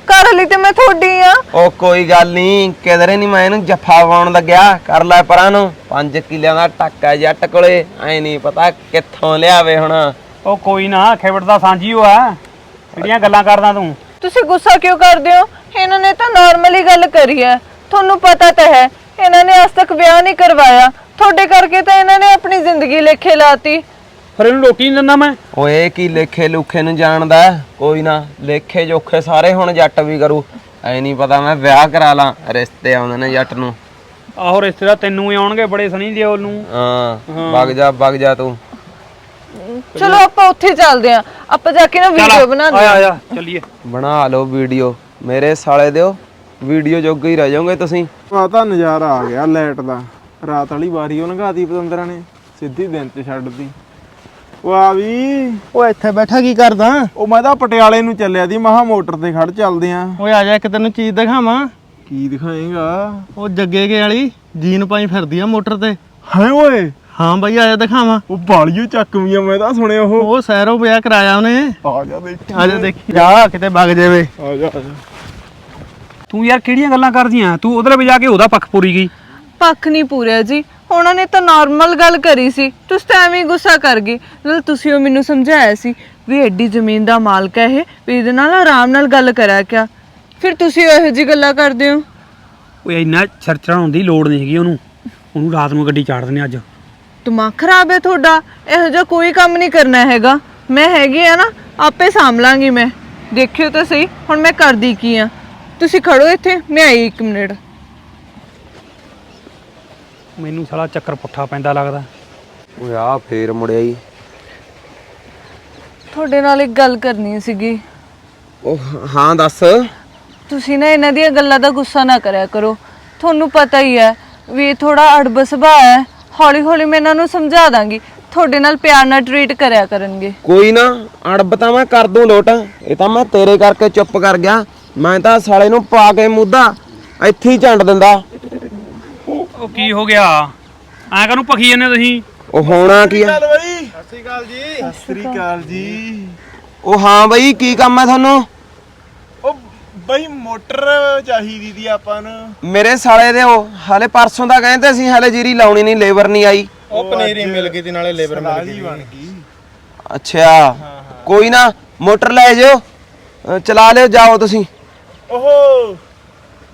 ਘਰ ਲਈ ਤੇ ਮੈਂ ਤੁਹਾਡੀ ਆ। ਉਹ ਕੋਈ ਗੱਲ ਨਹੀਂ ਕਿਧਰੇ ਨਹੀਂ ਮੈਂ ਇਹਨੂੰ ਜੱਫਾ ਪਾਉਣ ਲੱਗਿਆ। ਕਰ ਲੈ ਪਰਾਂ ਨੂੰ 5 ਕਿੱਲਿਆਂ ਦਾ ਟੱਕਾ ਜੱਟ ਕੋਲੇ ਐ ਨਹੀਂ ਪਤਾ ਕਿੱਥੋਂ ਲਿਆਵੇ ਹੁਣ। ਉਹ ਕੋਈ ਨਾ ਖੇਵੜ ਦਾ ਸਾਂਝੀ ਉਹ ਆ। ਜਿਹੜੀਆਂ ਗੱਲਾਂ ਕਰਦਾ ਤੂੰ? ਤੁਸੀਂ ਗੁੱਸਾ ਕਿਉਂ ਕਰਦੇ ਹੋ? ਇਹਨਾਂ ਨੇ ਤਾਂ ਨਾਰਮਲੀ ਗੱਲ ਕਰੀ ਹੈ। ਤੁਹਾਨੂੰ ਪਤਾ ਤਾਂ ਹੈ ਇਹਨਾਂ ਨੇ ਅੱਜ ਤੱਕ ਵਿਆਹ ਨਹੀਂ ਕਰਵਾਇਆ। ਤੁਹਾਡੇ ਕਰਕੇ ਤਾਂ ਇਹਨਾਂ ਨੇ ਆਪਣੀ ਜ਼ਿੰਦਗੀ ਲੇਖੇ ਲਾਤੀ। ਫਿਰ ਇਹਨੂੰ ਰੋਟੀ ਨਹੀਂ ਦਿੰਦਾ ਮੈਂ। ਓਏ ਕੀ ਲੇਖੇ ਲੁਖੇ ਨੂੰ ਜਾਣਦਾ ਹੈ? ਕੋਈ ਨਾ ਲੇਖੇ ਜੋਖੇ ਸਾਰੇ ਹੁਣ ਜੱਟ ਵੀ ਕਰੂ। ਐ ਨਹੀਂ ਪਤਾ ਮੈਂ ਵਿਆਹ ਕਰਾ ਲਾਂ ਰਿਸ਼ਤੇ ਆਉਂਦੇ ਨੇ ਜੱਟ ਨੂੰ। ਆਹੋ ਰਿਸ਼ਤੇਦਾਰ ਤੈਨੂੰ ਹੀ ਆਉਣਗੇ ਬੜੇ ਸਣੀ ਦਿਓਲ ਨੂੰ ਹਾਂ ਵਗ ਜਾ ਵਗ ਜਾ ਤੂੰ। ਚਲੋ ਆਪਾਂ ਉੱਥੇ ਚੱਲਦੇ ਆਂ ਆਪਾਂ ਜਾ ਕੇ ਨਾ ਵੀਡੀਓ ਬਣਾਉਂਦੇ ਆਇਆ ਆਂ ਆਇਆ ਚੱਲੀਏ। ਬਣਾ ਲਓ ਵੀਡੀਓ। ਮੇਰੇ ਸਾਲੇ ਦਿਓ ਵੀਡੀਓ ਜੋਗੇ ਹੀ ਰਹਿ ਜਾਓਗੇ ਤੁਸੀਂ। ਆ ਤਾਂ ਨਜ਼ਾਰਾ ਆ ਗਿਆ ਲਾਈਟ ਦਾ। ਰਾਤ ਵਾਲੀ ਵਾਰੀ ਉਹ ਲੰਘਾਤੀ ਪਤੰਦਰਾਂ ਨੇ ਸਿੱਧੀ ਦਿਨ ਤੇ ਛੱਡਦੀ ਉਹ ਆ ਵੀ। ਉਹ ਇੱਥੇ ਬੈਠਾ ਕੀ ਕਰਦਾ? ਉਹ ਮੈਂ ਤਾਂ ਪਟਿਆਲੇ ਨੂੰ ਚੱਲਿਆ ਦੀ ਮਹਾ ਮੋਟਰ ਤੇ ਖੜ ਚੱਲਦੇ ਆ। ਓਏ ਆ ਜਾ ਇੱਕ ਤੈਨੂੰ ਚੀਜ਼ ਦਿਖਾਵਾਂ। ਕੀ ਦਿਖਾਏਗਾ? ਉਹ ਜੱਗੇ ਕੇ ਵਾਲੀ ਜੀਨ ਪਾਈ ਫਿਰਦੀ ਆ ਮੋਟਰ ਤੇ। ਹੈ ਓਏ? ਹਾਂ ਬਈ ਆ ਜਾ ਦਿਖਾਵਾਂ। ਉਹ ਬਾਲੀਓ ਚੱਕਵੀਆਂ ਮੈਂ ਤਾਂ ਸੁਣਿਆ ਉਹ। ਉਹ ਸੈਰੋਂ ਵਿਆਹ ਕਰਾਇਆ ਉਹਨੇ। ਆ ਜਾ ਦੇਖ। ਆ ਜਾ ਦੇਖੀ। ਜਾ ਕਿਤੇ ਵਗ ਜਾਵੇ। ਆ ਜਾ ਆ ਜਾ। ਤੂੰ ਯਾਰ ਕਿਹੜੀਆਂ ਗੱਲਾਂ ਕਰਦੀਆਂ? ਤੂੰ ਉਧਰ ਵੀ ਜਾ ਕੇ ਉਹਦਾ ਪੱਖ ਪੂਰੀ ਗਈ ਪੱਖ ਨਹੀਂ ਪੂਰਿਆ ਜੀ। ਉਹਨਾਂ ਨੇ ਤਾਂ ਨਾਰਮਲ ਗੱਲ ਕਰੀ ਸੀ। ਤੁਸੀਂ ਤਾਂ ਐਵੇਂ ਹੀ ਗੁੱਸਾ ਕਰ ਗਏ। ਨਾਲ ਤੁਸੀਂ ਉਹ ਮੈਨੂੰ ਸਮਝਾਇਆ ਸੀ ਵੀ ਐਡੀ ਜ਼ਮੀਨ ਦਾ ਮਾਲਕ ਹੈ ਇਹ ਵੀ ਇਹਦੇ ਨਾਲ ਆਰਾਮ ਨਾਲ ਗੱਲ ਕਰਿਆ ਕਿਆ। ਫਿਰ ਤੁਸੀਂ ਇਹੋ ਜੀ ਗੱਲਾਂ ਕਰਦੇ ਹੋ? ਉਹ ਇੰਨਾ ਚਰਚਾ ਹੋਣ ਦੀ ਲੋੜ ਨਹੀਂ ਹੈਗੀ ਉਹਨੂੰ। ਉਹਨੂੰ ਰਾਤ ਨੂੰ ਗੱਡੀ ਚਾੜ ਦਿੰਦੇ ਅੱਜ। ਦਿਮਾਗ ਖਰਾਬ ਹੈ ਤੁਹਾਡਾ। ਇਹੋ ਜਿਹਾ ਕੋਈ ਕੰਮ ਨਹੀਂ ਕਰਨਾ ਹੈਗਾ। ਮੈਂ ਹੈਗੀ ਆ ਨਾ ਆਪੇ ਸਾਂਭ ਲਾਂਗੀ ਮੈਂ। ਦੇਖਿਓ ਤਾਂ ਸਹੀ ਹੁਣ ਮੈਂ ਕਰਦੀ ਕੀ ਆ। ਤੁਸੀਂ ਖੜੋ ਇੱਥੇ ਮੈਂ ਆਈ ਇੱਕ ਮਿੰਟ। ਮੈਨੂੰ ਸਾਲਾ ਚੱਕਰ ਪੁੱਠਾ ਪੈਂਦਾ ਲੱਗਦਾ। ਓਏ ਆ ਫੇਰ ਮੁੜਿਆ ਈ। ਤੁਹਾਡੇ ਨਾਲ ਇੱਕ ਗੱਲ ਕਰਨੀ ਸੀਗੀ। ਉਹ ਹਾਂ ਦੱਸ। ਤੁਸੀਂ ਨਾ ਇਹਨਾਂ ਦੀਆਂ ਗੱਲਾਂ ਦਾ ਗੁੱਸਾ ਨਾ ਕਰਿਆ ਕਰੋ। ਤੁਹਾਨੂੰ ਪਤਾ ਹੀ ਹੈ ਵੀ ਇਹ ਥੋੜਾ ਅੜਬ ਸੁਭਾਅ ਹੈ ਹੌਲੀ ਹੌਲੀ ਮੈਂ ਇਹਨਾਂ ਨੂੰ ਸਮਝਾ ਦਾਂਗੀ। ਤੁਹਾਡੇ ਨਾਲ ਪਿਆਰ ਨਾਲ ਟਰੀਟ ਕਰਿਆ ਕਰਨਗੇ। ਕੋਈ ਨਾ ਅੜਬ ਤਾਂ ਮੈਂ ਕਰ ਦੂੰ ਲੋਟ। ਇਹ ਤਾਂ ਮੈਂ ਤੇਰੇ ਕਰਕੇ ਚੁੱਪ ਕਰ ਗਿਆ। ਮੈਂ ਤਾਂ ਸਾਲੇ ਨੂੰ ਪਾ ਕੇ ਮੁੱਦਾ। ਇੱਥੇ ਹੀ ਝੰਡ ਦਿੰਦਾ। ਉਹ ਕੀ ਹੋ ਗਿਆ? ਐਂ ਕਾਹਨੂੰ ਭਖੀ ਜਾਂਦੇ ਤੁਸੀਂ? ਉਹ ਹੋਣਾ ਕੀ ਆ? ਸਤਿ ਸ੍ਰੀ ਅਕਾਲ ਜੀ। ਸਤਿ ਸ੍ਰੀ ਅਕਾਲ ਜੀ। ਉਹ ਹਾਂ ਬਈ ਕੀ ਕੰਮ ਹੈ ਤੁਹਾਨੂੰ? ਉਹ ਬਈ ਮੋਟਰ ਚਾਹੀਦੀ ਦੀ ਆਪਾਂ ਨੂੰ। ਮੇਰੇ ਸਾਲੇ ਦੇ ਉਹ ਹਾਲੇ ਪਰਸੋਂ ਦਾ ਕਹਿੰਦੇ ਸੀ ਹਾਲੇ ਜੀਰੀ ਲਾਉਣੀ ਨਹੀਂ ਲੇਬਰ ਨਹੀਂ ਆਈ। ਉਹ ਪਨੀਰੀ ਮਿਲ ਗਈ ਤੇ ਨਾਲੇ ਲੇਬਰ ਮਿਲ ਗਈ। ਬਣ ਗਈ। ਅੱਛਾ ਕੋਈ ਨਾ ਮੋਟਰ ਲੈ ਜਾਓ ਅ, ਚਲਾ ਲਿਓ ਜਾਓ ਤੁਸੀਂ। ਓਹੋ।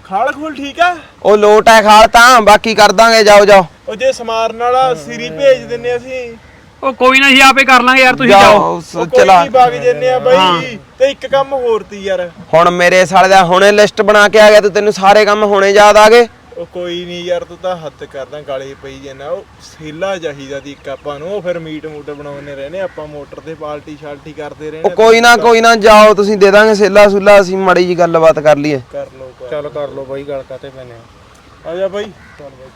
ਖਾਲ ਖੂਲ ਠੀਕ ਆ? ਉਹ ਲੋਟ ਹੈ ਖਾਲ ਤਾਂ ਬਾਕੀ ਕਰ ਦਾਂਗੇ ਜਾਓ ਜਾਓ। ਉਹ ਜੇ ਸਮਾਰਨ ਵਾਲਾ ਸਿਰੀ ਭੇਜ ਦਿੰਨੇ ਅਸੀਂ। ਉਹ ਕੋਈ ਨਾ ਜੀ ਆਪੇ ਕਰ ਲਾਂਗੇ ਯਾਰ ਤੁਸੀਂ ਜਾਓ ਜਾਓ। ਸ- ਚਲਾ। ਵਗ ਜੰਨੇ ਆ ਬਈ ਤੇ ਇੱਕ ਕੰਮ ਹੋਰ ਤੀ ਯਾਰ। ਹੁਣ ਮੇਰੇ ਸਾਲੇ ਦਾ ਹੁਣੇ ਲਿਸਟ ਬਣਾ ਕੇ ਆ ਗਿਆ ਤੇ ਤੈਨੂੰ ਸਾਰੇ ਕੰਮ ਹੁਣੇ ਯਾਦ ਆ ਗਏ। ਉਹ ਕੋਈ ਨਹੀਂ ਯਾਰ ਤੂੰ ਤਾਂ ਹੱਥ ਕਰਦਾ ਗਾਲੇ ਪਈ ਜਾਂਦਾ। ਉਹ ਸੇਲਾ ਚਾਹੀਦਾ ਦੀ ਇੱਕ ਆਪਾਂ ਨੂੰ ਉਹ ਫਿਰ ਮੀਟ ਮੂਟ ਬਣਾਉਣੇ ਰਹਿੰਦੇ ਆਪਾਂ ਮੋਟਰ ਤੇ ਪਾਲਟੀ ਸ਼ਾਲਟੀ ਕਰਦੇ ਉਹ ਰਹਿੰਦੇ ਕੋਈ ਨਾ ਕੋਈ ਨਾ ਜਾਓ ਤੁਸੀਂ ਦੇ ਦਾਂਗੇ ਸੇਲਾ ਸੁਲਾ ਅਸੀਂ ਮਾੜੀ ਜੀ ਗੱਲਬਾਤ ਕਰ ਲਈਏ। ਕਰ ਲੋ ਚੱਲ ਕਰ ਲੋ ਬਾਈ ਗੱਲ ਕਾਤੇ ਪੈਨੇ ਆ। ਜਾ ਬਾਈ। ਚੱਲ ਬਾਈ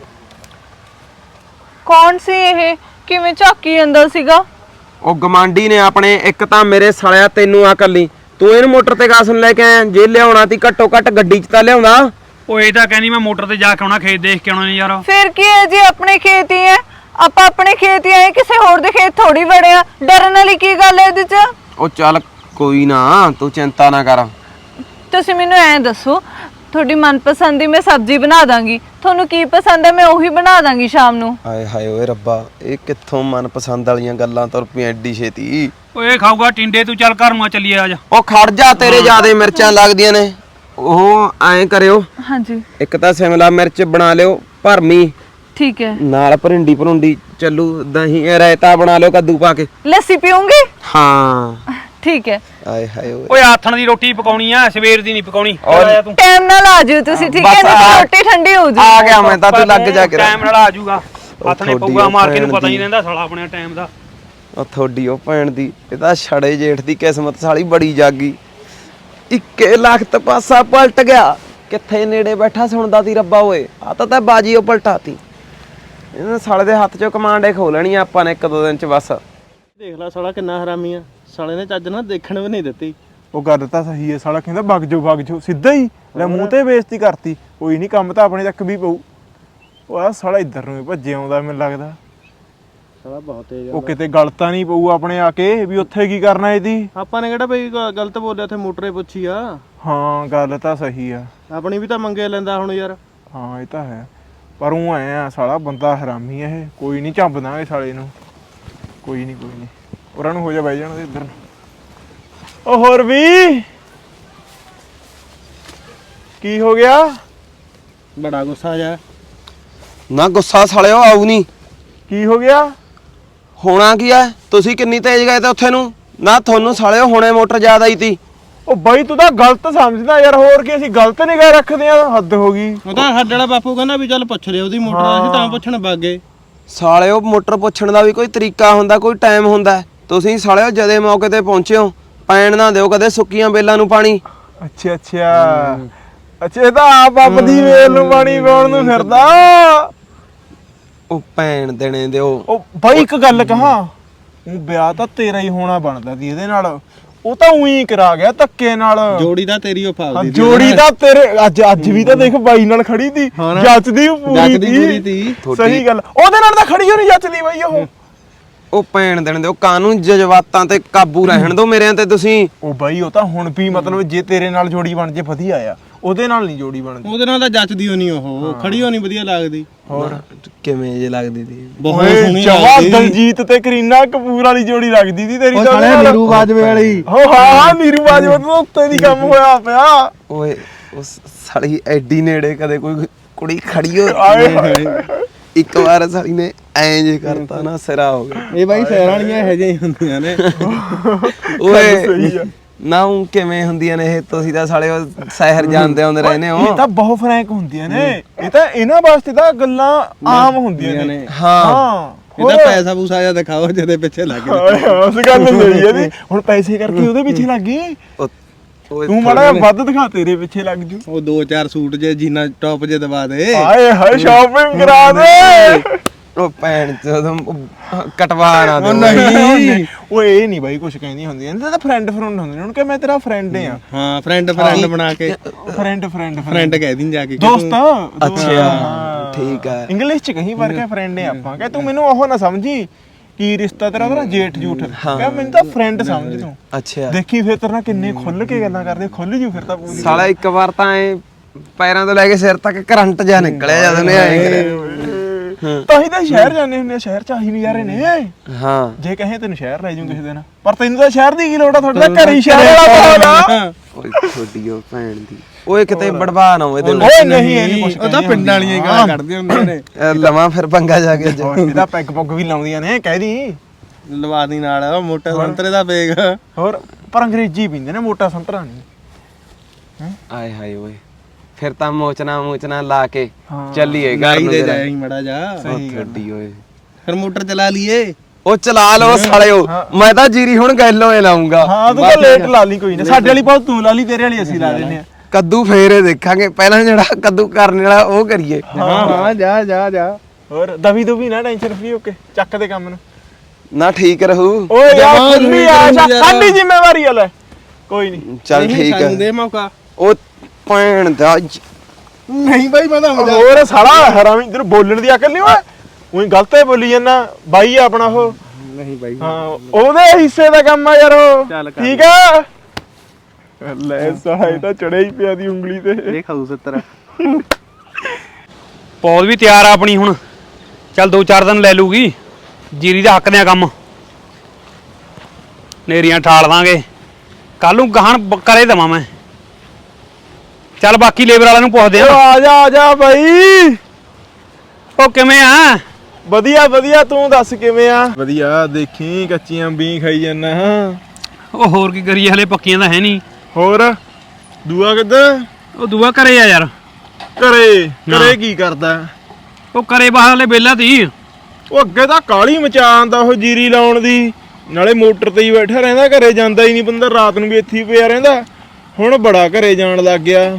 ਕੌਣ ਸੀ ਇਹ? ਕਿਵੇਂ ਝਾਕੀ ਜਾਂਦਾ ਸੀਗਾ? ਉਹ ਗਮਾਂਡੀ ਨੇ ਆਪਣੇ ਇੱਕ ਤਾਂ ਮੇਰੇ ਸਾਲਿਆ ਤੈਨੂੰ ਆ ਕੱਲੀ। ਤੂੰ ਇਹਨੂੰ ਮੋਟਰ ਤੇ ਕਾਸਨ ਲੈ ਕੇ ਆਇਆ ਜੇ ਲਿਆਉਣਾ ਤੀ ਘੱਟੋ ਘੱਟ ਗੱਡੀ 'ਚ ਤਾਂ ਲਿਆਉਂਦਾ। ਉਹ ਇਹ ਤਾਂ ਕਹਿੰਦੀ ਮੈਂ ਮੋਟਰ ਤੇ ਜਾ ਕੇ ਆਉਣਾ ਖੇਤ ਦੇਖ ਕੇ ਆਉਣਾ ਨਹੀਂ ਯਾਰ। ਫਿਰ ਕੀ ਹੈ ਜੀ ਆਪਣੇ ਖੇਤ ਹੀ ਹੈ? ਆਪਾਂ ਆਪਣੇ ਖੇਤ ਹੀ ਆਏ ਕਿਸੇ ਹੋਰ ਦੇ ਖੇਤ ਥੋੜੀ ਵੜੇ ਆ। ਡਰਨ ਵਾਲੀ ਕੀ ਗੱਲ ਹੈ ਇਹਦੇ 'ਚ? ਉਹ ਚੱਲ ਕੋਈ ਨਾ ਤੂੰ ਚਿੰਤਾ ਨਾ ਕਰ। ਤੁਸੀਂ ਮੈਨੂੰ ਐਂ ਦੱਸੋ ਤੁਹਾਡੀ ਮਨਪਸੰਦ ਦੀ ਮੈਂ ਸਬਜ਼ੀ ਬਣਾ ਦਾਂਗੀ। ਤੁਹਾਨੂੰ ਕੀ ਪਸੰਦ ਹੈ ਮੈਂ ਉਹੀ ਬਣਾ ਦਾਂਗੀ ਸ਼ਾਮ ਨੂੰ। ਹਾਏ ਹਾਏ ਓਏ ਰੱਬਾ ਇਹ ਕਿੱਥੋਂ ਮਨਪਸੰਦ ਵਾਲੀਆਂ ਗੱਲਾਂ ਤੁਰ ਪਈਆਂ ਐਡੀ ਛੇਤੀ? ਓਏ ਖਾਊਗਾ ਟਿੰਡੇ ਤੂੰ ਚੱਲ ਘਰ ਨੂੰ ਚੱਲੀਏ ਅੱਜ ਉਹ ਖੜ ਜਾ ਤੇਰੇ ਜਿਆਦੇ ਮਿਰਚਾਂ ਲੱਗਦੀਆਂ ਨੇ। ਉਹ ਐਂ ਕਰਿਓ। ਹਾਂਜੀ। ਇੱਕ ਤਾਂ ਸਿਮਲਾ ਮਿਰਚ ਬਣਾ ਲਿਓ ਭਰਮੀ। ਠੀਕ ਹੈ। ਨਾਲ ਭਰਿੰਡੀ ਭਰੁੰਡੀ ਚੱਲੂ ਦਹੀਂ ਰਾਇਤਾ ਬਣਾ ਲਿਓ ਕੱਦੂ ਪਾ ਕੇ। ਲੱਸੀ ਪੀਓਗੇ? ਹਾਂ। ਠੀਕ ਹੈ। ਆਏ ਹਾਏ ਓਏ। ਓਏ ਆਥਣ ਦੀ ਰੋਟੀ ਪਕਾਉਣੀ ਆ ਸਵੇਰ ਦੀ ਨਹੀਂ ਪਕਾਉਣੀ। ਔਰ- ਆਇਆ ਤੂੰ। ਟਾਈਮ ਨਾਲ ਆ ਜਾਓ ਤੁਸੀਂ ਠੀਕ ਹੈ ਨਹੀਂ ਤਾਂ ਰੋਟੀ ਠੰਡੀ ਹੋ ਜੂ। ਆ ਗਿਆ ਮੈਂ ਤਾਂ ਤੂੰ ਲੱਗ ਜਾ ਕੇ ਟਾਈਮ ਨਾਲ ਆ ਜਾਊਗਾ ਤੁਹਾਡੀ ਪਊਗਾ ਮਾਰ ਕੇ ਨੂੰ ਪਤਾ ਨਹੀਂ। ਰਹਿੰਦਾ ਸਾਲਾ ਆਪਣੇ ਟਾਈਮ ਦਾ। ਉਹ ਤੁਹਾਡੀ ਉਹ ਭੈਣ ਦੀ ਇਹਦਾ ਛੜੇ ਜੇਠ ਦੀ ਕਿਸਮਤ ਸਾਲੀ ਬੜੀ ਜਾਗੀ। ਇੱਕੇ ਲਖਤ ਪਾਸਾ ਪਲਟ ਗਿਆ। ਕਿੱਥੇ ਨੇੜੇ ਬੈਠਾ ਸੁਣਦਾ ਸੀ ਰੱਬਾ ਓਏ? ਆ ਤਾਂ ਤਾਂ ਬਾਜੀ ਉਹ ਪਲਟਾਤੀ। ਇਹਨਾਂ ਸਾਲੇ ਦੇ ਹੱਥ 'ਚੋਂ ਕਮਾਂਡੇ ਖੋ ਲੈਣੀ ਆ ਆਪਾਂ ਨੇ ਇੱਕ ਦੋ ਦਿਨ 'ਚ ਬਸ। ਦੇਖ ਲੈ ਸਾਲਾ ਕਿੰਨਾ ਹਰਾਮੀ ਆ। ਸਾਲੇ ਨੇ ਚੱਜ ਨਾਲ ਦੇਖਣ ਵੀ ਨਹੀਂ ਦਿੱਤੀ। ਉਹ ਗੱਲ ਤਾਂ ਸਹੀ ਹੈ ਸਾਲਾ ਕਹਿੰਦਾ ਵਗ ਜਾਓ ਵਗ ਜਾਓ। ਸਿੱਧਾ ਹੀ ਲੈ ਮੂੰਹ ਤੇ ਬੇਇੱਜ਼ਤੀ ਕਰਤੀ। ਕੋਈ ਨਹੀਂ ਕੰਮ ਤਾਂ ਆਪਣੇ ਤੱਕ ਵੀ ਪਊ। ਉਹ ਆ ਸਾਲਾ ਇੱਧਰ ਨੂੰ ਹੀ ਭੱਜੇ ਆਉਂਦਾ ਮੈਨੂੰ ਲੱਗਦਾ। ਸਾਲਾ ਬਹੁਤ ਤੇਜ਼ ਉਹ ਕਿਤੇ ਗਲ ਤਾਂ ਨਹੀਂ ਪਊ ਆਪਣੇ ਆ ਕੇ ਵੀ ਉੱਥੇ ਕੀ ਕਰਨਾ ਇਹਦੀ? ਆਪਾਂ ਨੇ ਕਿਹੜਾ ਬਈ ਗ- ਗਲਤ ਬੋਲਿਆ ਉੱਥੇ ਮੋਟਰੇ ਪੁੱਛੀ ਆ? ਹਾਂ ਗੱਲ ਤਾਂ ਸਹੀ ਆ। ਆਪਣੀ ਵੀ ਤਾਂ ਮੰਗੇ ਲੈਂਦਾ ਹੁਣ ਯਾਰ। ਹਾਂ ਇਹ ਤਾਂ ਹੈ। ਪਰ ਉਹ ਐ ਆ ਸਾਲਾ ਬੰਦਾ ਹਰਾਮੀ ਆ ਇਹ। ਕੋਈ ਨਹੀਂ ਝੰਬ ਦਾਂਗੇ ਸਾਲੇ ਨੂੰ। ਕੋਈ ਨਹੀਂ ਕੋਈ ਨਹੀਂ। ਉਹਨਾਂ ਨੂੰ ਹੋ ਜਾ ਬਹਿ ਜਾਣ ਦੇ ਇੱਧਰ ਨੂੰ। ਉਹ ਹੋਰ ਵੀ! ਕੀ ਹੋ ਗਿਆ? ਬੜਾ ਗੁੱਸਾ ਜਾ। ਨਾ ਗੁੱਸਾ ਸਾਲਿਓ ਆਊ ਨਹੀਂ। ਕੀ ਹੋ ਗਿਆ? ਹੋਣਾ ਕੀ ਆ? ਤੁਸੀਂ ਕਿੰਨੀ ਤੇਜ਼ ਗਏ ਤੇ ਉੱਥੇ ਨੂੰ? ਨਾ ਤੁਹਾਨੂੰ ਸਾਲਿਓ ਹੁਣੇ ਮੋਟਰ ਜ਼ਿਆਦਾ ਆਈ ਤੀ। ਉਹ ਬਾਈ ਤੂੰ ਤਾਂ ਗਲਤ ਸਮਝਦਾ ਯਾਰ ਹੋਰ ਕੀ ਅਸੀਂ ਗਲਤ ਨਿਗਾਹ ਰੱਖਦੇ ਆ ਹੱਦ ਹੋ ਗਈ। ਉਹ ਤਾਂ ਸਾਡੇ ਵਾਲਾ ਬਾਪੂ ਕਹਿੰਦਾ ਵੀ ਚੱਲ ਪੁੱਛ ਲਿਓ ਉਹਦੀ ਮੋਟਰ ਅਸੀਂ ਤਾਂ ਪੁੱਛਣ ਗਏ ਸਾਲਿਓ ਮੋਟਰ ਪੁੱਛਣ ਦਾ ਵੀ ਕੋਈ ਤਰੀਕਾ ਹੁੰਦਾ ਕੋਈ ਟਾਈਮ ਹੁੰਦਾ। ਤੁਸੀਂ ਸਾਲਿਓ ਜਦੇ ਮੌਕੇ ਤੇ ਪਹੁੰਚਿਓ ਪੈਣ ਨਾ ਦਿਓ ਕਦੇ ਸੁੱਕੀਆਂ ਬੇਲਾਂ ਨੂੰ ਪਾਣੀ। ਅੱਛਾ ਅੱਛਾ। ਅੱਛਾ ਇਹ ਤਾਂ ਆਪ ਆਪ ਦੀ ਵੇਲ ਨੂੰ ਪਾਣੀ ਪਾਉਣ ਨੂੰ ਫਿਰਦਾ। ਉਹ ਪੈਣ ਦੇਣੇ ਦਿਓ। ਉਹ ਬਾਈ ਇੱਕ ਗੱਲ ਕਹਾਂ ਉਹ ਵਿਆਹ ਤਾਂ ਤੇਰਾ ਹੀ ਹੋਣਾ ਬਣਦਾ ਸੀ ਇਹਦੇ ਨਾਲ। ਉਹ ਤਾਂ ਉਹੀ ਕਰਾ ਗਿਆ ਧੱਕੇ ਨਾਲ। ਜੋੜੀ ਦਾ ਤੇਰੀ ਉਹ ਹਾਂ, ਫਾਲਦੀ ਜੋੜੀ ਤਾਂ ਤੇਰੇ ਅੱਜ ਅੱਜ ਵੀ ਤਾਂ ਦੇਖ ਬਾਈ ਨਾਲ ਖੜੀ ਤੀ ਹਾਂ ਨਾ। ਜੱਚਦੀ ਉਹ ਪੂਰੀ ਜੱਚਦੀ ਪੂਰੀ ਤੀ। ਸਹੀ ਗੱਲ। ਉਹਦੇ ਨਾਲ ਤਾਂ ਖੜੀ ਹੋ ਨਹੀਂ ਜੱਚਦੀ ਬਾਈ ਉਹ। ਉਹ ਪੈਣ ਦੇਣ ਦਿਓ ਕਾਨੂੰ ਜਜ਼ਬਾਤਾਂ ਤੇ ਕਾਬੂ ਰਹਿਣ ਦਿਓ ਮੇਰਿਆਂ ਤੇ ਤੁਸੀਂ। ਉਹ ਬਾਈ ਉਹ ਤਾਂ ਹੁਣ ਵੀ ਮਤਲਬ ਜੇ ਤੇਰੇ ਨਾਲ ਜੋੜੀ ਬਣ ਜੇ ਵਧੀਆ ਆ। ਉਹਦੇ ਨਾਲ ਨਹੀਂ ਜੋੜੀ ਬਣਦੀ। ਉਹਦੇ ਨਾਲ ਤਾਂ ਜੱਚਦੀ ਹੋਣੀ ਉਹ। ਖੜੀ ਹੋਣੀ ਵਧੀਆ ਲੱਗਦੀ। ਹੋਰ? ਕਿਵੇਂ ਜੇ ਲੱਗਦੀ ਤੀ। ਬਹੁਤ ਸੋਹਣੀ ਜਵਾ ਦਲਜੀਤ ਤੇ ਕਰੀਨਾ ਕਪੂਰ ਵਾਲੀ ਜੋੜੀ ਲੱਗਦੀ ਸੀ ਤੇਰੀ ਉਹ ਤਾਂ ਨਾਲ। ਨੀਰੂ ਬਾਜਵੇ ਵਾਲੀ। ਹੋ ਹਾਂ ਹਾਂ ਨੀਰੂ ਬਾਜਵਾ ਤੋਂ ਉੱਤੇ ਦੀ ਕੰਮ ਹੋਇਆ ਪਿਆ। ਓਏ ਉਸ ਸਾਲੀ ਐਡੀ ਨੇੜੇ ਕਦੇ ਕੋਈ ਕੁੜੀ ਖੜੀ ਹੋ ਆਏ ਹਾਏ। ਇੱਕ ਵਾਰ ਸਾਲੀ ਨੇ ਐਂ ਜੇ ਕਰਤਾ ਨਾ ਸਿਰਾ ਹੋ ਗਿਆ। ਇਹ ਬਾਈ ਸ਼ਹਿਰ ਵਾਲੀਆਂ ਇਹੋ ਜਿਹੀਆਂ ਹੀ ਹੁੰਦੀਆਂ ਨੇ। ਓਏ ਨਾ ਉਹ ਕਿਵੇਂ ਹੁੰਦੀਆਂ ਨੇ ਇਹ? ਤੁਸੀਂ ਤਾਂ ਸਾਲੇ ਉਹ ਸ਼ਹਿਰ ਜਾਂਦੇ ਆਉਂਦੇ ਰਹਿੰਦੇ ਇਹ ਹੋ ਤਾਂ ਬਹੁਤ ਫਰੈਂਕ ਹੁੰਦੀਆਂ ਨੇ। ਇਹ ਤਾਂ ਇਹਨਾਂ ਵਾਸਤੇ ਤਾਂ ਗੱਲਾਂ ਆਮ ਹੁੰਦੀਆਂ ਨੇ। ਹਾਂ। ਹਾਂ। ਇਹਦਾ ਪੈਸਾ ਪੂਸਾ ਜਾਂ ਦਿਖਾਓ ਜਿਹਦੇ ਪਿੱਛੇ ਲੱਗ ਗਏ ਓਏ ਉਸ ਗੱਲ ਨਹੀਂ ਇਹਦੀ ਹੁਣ ਪੈਸੇ ਕਰਕੇ ਉਹਦੇ ਪਿੱਛੇ ਲੱਗ ਗਈ। ਤੂੰ ਮਾੜਾ ਵੱਧ ਦਿਖਾ ਤੇਰੇ ਪਿੱਛੇ ਲੱਗ ਜੂ। ਉਹ ਦੋ ਚਾਰ ਸੂਟ ਜੇ ਜੀਨਾ ਟੌਪ ਜੇ ਦਵਾ ਦੇ। ਆਏ ਹਾਏ ਸ਼ਾਪਿੰਗ ਕਰਾ ਦੇ। ਉਹ ਭੈਣ ਚੋਦ ਕਟਵਾ ਨਾ ਉਹ ਦਿਓ ਨਹੀਂ ਓਏ ਇਹ ਨਹੀਂ ਬਾਈ ਕੁਝ ਕਹਿੰਦੀਆਂ ਹੁੰਦੀਆਂ ਇਹ ਤਾਂ ਫਰੈਂਡ ਫਰੈਂਡ ਹੁੰਦੇ ਨੇ। ਹੁਣ ਕਿ ਮੈਂ ਤੇਰਾ ਫਰੈਂਡ ਆ। ਹਾਂ ਫਰੈਂਡ ਫਰੈਂਡ ਬਣਾ ਕੇ। ਫਰੈਂਡ ਫਰੈਂਡ ਫਰੈਂਡ ਕਹਿ ਦਿੰ ਜਾ ਕੇ ਦੋਸਤ। ਅੱਛਾ ਠੀਕ ਹੈ ਇੰਗਲਿਸ਼ ਚ ਕਹੀਂ ਵਰਗਾ ਫਰੈਂਡ ਆ ਆਪਾਂ। ਕਿ ਤੂੰ ਮੈਨੂੰ ਉਹ ਨਾ ਸਮਝੀ। ਕੀ ਰਿਸ਼ਤਾ ਤੇਰਾ ਉਹਦਾ? ਜੇਠ ਜੂਠ। ਕਹ ਮੈਨੂੰ ਤਾਂ ਫਰੈਂਡ ਸਮਝ ਤੂੰ। ਅੱਛਾ। ਦੇਖੀ ਫਿਰ ਤੇਰੇ ਕਿੰਨੇ ਖੁੱਲ ਕੇ ਗੱਲਾਂ ਕਰਦੇ ਖੁੱਲ ਜੂ ਫਿਰ ਤਾਂ ਪੂਰੀ। ਸਾਲਾ ਇੱਕ ਵਾਰ ਤਾਂ ਐ ਪੈਰਾਂ ਤੋਂ ਲੈ ਕੇ ਸਿਰ ਤੱਕ ਕਰੰਟ ਜਾ ਨਿਕਲਿਆ ਜਦੋਂ ਨੇ ਐਂ ਤਾਂ ਹੀ ਤਾਂ ਸ਼ਹਿਰ ਜਾਂਦੇ ਹੁੰਦੇ ਆ ਸ਼ਹਿਰ ਚ ਆਹੀ ਨਜ਼ਾਰੇ ਨੇ। ਹਾਂ। ਜੇ ਕਹੇ ਤੈਨੂੰ ਸ਼ਹਿਰ ਲੈ ਜੂ ਕਿਸੇ ਦਿਨ ਪਰ ਤੈਨੂੰ ਤਾਂ ਸ਼ਹਿਰ ਦੀ ਕੀ ਲੋੜ ਆ ਤੁਹਾਡੇ ਤਾਂ ਘਰ ਹੀ ਸ਼ਹਿਰ ਵਾਲਾ ਹੋਣਾ ਓਏ ਛੋਡੀ ਉਹ ਭੈਣ ਦੀ। ਓਏ ਕਿਤੇ ਬੜਵਾ ਨਾ ਹੋਵੇ ਤੈਨੂੰ ਓਏ ਨਹੀਂ ਇਹ ਨਹੀਂ ਕੁਝ ਉਹ ਤਾਂ ਪਿੰਡਾਂ ਵਾਲੀਆਂ ਹੀ ਗਾਲਾਂ ਕੱਢਦੇ ਹੁੰਦੇ ਨੇ। ਲਵਾਂ ਫਿਰ ਪੰਗਾ ਜਾ ਕੇ ਇਹਦਾ ਪੈਗ ਪੁੱਗ ਵੀ ਲਾਉਂਦੀਆਂ ਨੇ ਕਹਿ ਦੀ। ਲਵਾ ਦੀ ਨਾਲ ਉਹ ਮੋਟੇ ਸੰਤਰੇ ਦਾ ਬੇਗ ਹੋਰ ਪਰ ਅੰਗਰੇਜ਼ੀ ਪੀਂਦੇ ਨੇ ਮੋਟਾ ਸੰਤਰਾ ਨਹੀਂ। ਆਏ ਹਾਏ ਓਏ। ਫਿਰ ਤਾਂ ਮੋਚਨਾ ਮੋਚਨਾ ਲਾ ਕੇ ਹਾਂ। ਚੱਲੀਏ ਘਰ ਨੂੰ ਦੇ ਜਰਾ। ਜਾਈ ਮੜਾ ਜਾ। ਉਹ ਛੋਡੀ ਓਏ। ਫਿਰ ਮੋਟਰ ਚਲਾ ਲਈਏ। ਉਹ ਚਲਾ ਲਓ ਸਾਲਿਓ। ਮੈਂ ਤਾਂ ਜੀਰੀ ਹੁਣ ਗੈਲੋਏ ਲਾਉਂਗਾ। ਹਾਂ ਤੂੰ ਤਾਂ ਲੇਟ ਲਾ ਲਈ ਕੋਈ ਨਾ। ਸਾਡੇ ਵਾਲੀ ਬਹੁਤ ਤੂੰ ਲਾ ਲਈ ਤੇਰੇ ਵਾਲੀ ਅਸੀਂ ਲਾ ਲੈਨੇ ਆ। ਕੱਦੂ ਫੇਰੇ ਦੇਖਾਂਗੇ। ਪਹਿਲਾਂ ਜਿਹੜਾ ਕੱਦੂ ਕਰਨ ਵਾਲਾ ਉਹ ਕਰੀਏ। ਹਾਂ ਹਾਂ। ਜਾ ਜਾ ਜਾ। ਹੋਰ ਦਵੀ ਦੁਵੀ ਨਾ ਟੈਨਸ਼ਨ ਫਰੀ ਹੋ ਕੇ ਚੱਕ ਦੇ ਕੰਮ ਨੂੰ। ਨਾ ਠੀਕ ਰਹੂ। ਓਏ ਯਾਰ ਵੀ ਆ ਯਾਰ। ਸਾਡੀ ਜ਼ਿੰਮੇਵਾਰੀ ਆ ਲੈ। ਕੋਈ ਨਹੀਂ। ਚੱਲ ਨਹੀਂ, ਠੀਕ ਸਾਨੂੰ ਹੈ ਦੇ ਮੌਕਾ। ਉਹ ਭੈਣ ਦਾ ਜ- ਨਹੀਂ ਬਾਈ ਮੈਂ ਤਾਂ ਹੋਰ ਸਾਲਾ ਹਰਾਮੀ ਤੈਨੂੰ ਬੋਲਣ ਦੀ ਅਕਲ ਨਹੀਂ ਓਏ। ਉਹੀ ਗਲਤ ਹੀ ਬੋਲੀ ਜਾਂਦਾ ਬਾਈ ਆ ਆਪਣਾ ਉਹ। ਨਹੀਂ ਬਾਈ। ਹਾਂ ਉਹਦੇ ਹਿੱਸੇ ਦਾ ਕੰਮ ਆ ਯਾਰ ਉਹ। ਚੱਲ ਕਰ ਠੀਕ ਆ? ਲੈ ਸਾਲਾ ਇਹ ਤਾਂ ਚੜਿਆ ਹੀ ਪਿਆ ਦੀ ਉਂਗਲੀ ਤੇ। ਇਹ ਖਾਊ ਸੱਤਰ। ਪੌਲ ਵੀ ਤਿਆਰ ਆ ਆਪਣੀ ਹੁਣ। ਚੱਲ ਦੋ ਚਾਰ ਦਿਨ ਲੈ ਲੂਗੀ ਜੀਰੀ ਦਾ ਹੱਕ ਦਿਆਂ ਕੰਮ। ਨੇਰੀਆਂ ਠਾਲ ਦਾਂਗੇ। ਕੱਲ ਨੂੰ ਗਾਹਣ ਬ- ਕਰੇ ਦਵਾਂ ਮੈਂ। ਚੱਲ ਬਾਕੀ ਲੇਬਰ ਵਾਲਿਆਂ ਨੂੰ ਪੁੱਛਦੇ ਓ ਆ ਆ ਜਾ ਆ ਜਾ ਬਾਈ। ਉਹ ਕਿਵੇਂ ਆ? ਵਧੀਆ ਵਧੀਆ ਤੂੰ ਦੱਸ ਕਿਵੇਂ ਆ? ਵਧੀਆ ਦੇਖੀ ਕੱਚੀਆਂ ਬੀ ਖਾਈ ਜਾਂਦਾ ਹਾਂ। ਉਹ ਹੋਰ ਕੀ ਕਰੀਏ ਹਲੇ ਪੱਕੀਆਂ ਤਾਂ ਹੈ ਨਹੀਂ। ਹੋਰ ਦੂਆ ਕਿੱਧਰ? ਉਹ ਦੂਆ ਘਰੇ ਆ ਯਾਰ। ਘਰੇ ਘਰੇ ਕੀ ਕਰਦਾ? ਉਹ ਕਰੇ ਬਾਹਰ ਹਲੇ ਬੇਲਾ ਤੀ। ਉਹ ਅੱਗੇ ਤਾਂ ਕਾਲੀ ਮਚਾਉਂਦਾ ਉਹ ਜੀਰੀ ਲਾਉਣ ਦੀ। ਨਾਲੇ ਮੋਟਰ ਤੇ ਹੀ ਬੈਠਾ ਰਹਿੰਦਾ ਘਰੇ ਜਾਂਦਾ ਹੀ ਨਹੀਂ ਬੰਦਾ ਰਾਤ ਨੂੰ ਵੀ ਇੱਥੇ ਹੀ ਪਿਆ ਰਹਿੰਦਾ। ਹੁਣ ਬੜਾ ਘਰੇ ਜਾਣ ਲੱਗ ਗਿਆ।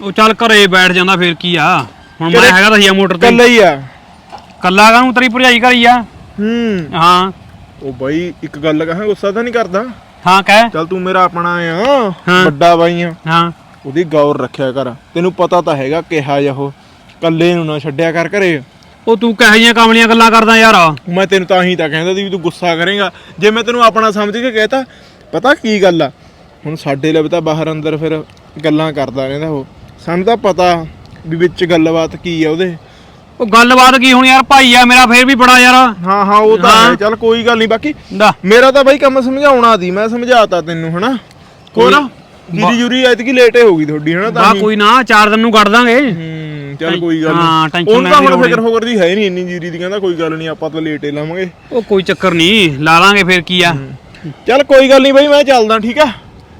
ਉਹ ਚੱਲ ਘਰੇ ਬੈਠ ਜਾਂਦਾ ਫੇਰ ਕੀ ਆ? ਹੁਣ ਮੈਂ ਹੈਗਾ ਤਾਂ ਆ ਮੋਟਰ ਤੇ। ਕੱਲਾ ਹੀ ਆ। ਕੱਲਾ ਗਾ ਨੂੰ ਤੇਰੀ ਭਰਜਾਈ ਘਰੀ ਆ। ਹੂੰ। ਹਾਂ। ਉਹ ਬਾਈ ਇੱਕ ਗੱਲ ਕਹਾਂ ਗੁੱਸਾ ਤਾਂ ਨਹੀਂ ਕਰਦਾ? ਹਾਂ ਕਹਿ। ਚੱਲ ਤੂੰ ਮੇਰਾ ਆਪਣਾ ਆ ਹਾਂ। ਵੱਡਾ ਬਾਈ ਆ। ਹਾਂ। ਉਹਦੀ ਗੌਰ ਰੱਖਿਆ ਕਰ। ਤੈਨੂੰ ਪਤਾ ਤਾਂ ਹੈਗਾ ਕਿਹਾ ਜਾ ਉਹ। ਕੱਲੇ ਨੂੰ ਨਾ ਛੱਡਿਆ ਕਰ ਘਰੇ। ਉਹ ਤੂੰ ਕਹੇ ਜੀਆਂ ਕਾਮਲੀਆਂ ਗੱਲਾਂ ਕਰਦਾ ਯਾਰ। ਮੈਂ ਤੈਨੂੰ ਤਾਂ ਹੀ ਤਾਂ ਕਹਿੰਦਾ ਸੀ ਵੀ ਤੂੰ ਗੁੱਸਾ ਕਰੇਗਾ। ਜੇ ਮੈਂ ਤੈਨੂੰ ਆਪਣਾ ਸਮਝ ਕੇ ਕਹਿਤਾ ਪਤਾ ਕੀ ਗੱਲ ਆ? ਹੁਣ ਸਾਡੇ ਲਈ ਤਾਂ ਬਾਹਰ ਅੰਦਰ ਫਿਰ ਗੱਲਾਂ ਕਰਦਾ ਰਹਿੰਦਾ ਉਹ। ਸਾਨੂੰ ਤਾਂ ਪਤਾ ਵੀ ਵਿੱਚ ਗੱਲਬਾਤ ਕੀ ਆ ਉਹਦੇ। ਉਹ ਗੱਲਬਾਤ ਕੀ ਹੁਣ ਯਾਰ ਭਾਈ ਆ ਮੇਰਾ ਫੇਰ ਵੀ ਬੜਾ ਯਾਰ। ਹਾਂ ਹਾਂ ਉਹ ਤਾਂ ਹੈ। ਚੱਲ ਕੋਈ ਗੱਲ ਨਹੀਂ ਬਾਕੀ ਮੇਰਾ ਤਾਂ ਬਾਈ ਕੰਮ ਸਮਝਾਉਣਾ ਦੀ ਮੈਂ ਸਮਝਾਤਾ ਤੈਨੂੰ ਹਨਾ? ਕੋਈ ਨਾ ਜੀਰੀ ਜੂਰੀ ਐਤਕੀ ਲੇਟ ਹੋ ਗਈ ਤੁਹਾਡੀ ਹਨਾ? ਤਾਂ ਬਾ ਹੀ। ਕੋਈ ਨਾ ਚਾਰ ਦਿਨ ਨੂੰ ਕੱਢ ਦਾਂਗੇ। ਹੂੰ ਚੱਲ ਕੋਈ ਗੱਲ ਹਾਂ, ਟੈਨਸ਼ਨ ਉਹਨੂੰ ਲੈਣ ਦੀ ਹੁਣ ਲੋੜ ਫਿਕਰ ਫੋਕਰ ਦੀ ਹੈ ਨਹੀਂ ਇੰਨੀ ਜੀਰੀ ਦੀ ਕਹਿੰਦਾ ਕੋਈ ਗੱਲ ਨਹੀਂ ਆਪਾਂ ਤਾਂ ਲੇਟ ਹੀ ਲਾਵਾਂਗੇ। ਉਹ ਕੋਈ ਚੱਕਰ ਨਹੀਂ ਲਾ ਲਾਂਗੇ ਫੇਰ ਕੀ ਆ। ਚੱਲ ਕੋਈ ਗੱਲ ਨਹੀਂ ਬਾਈ ਮੈਂ ਚੱਲਦਾ ਠੀਕ ਆ?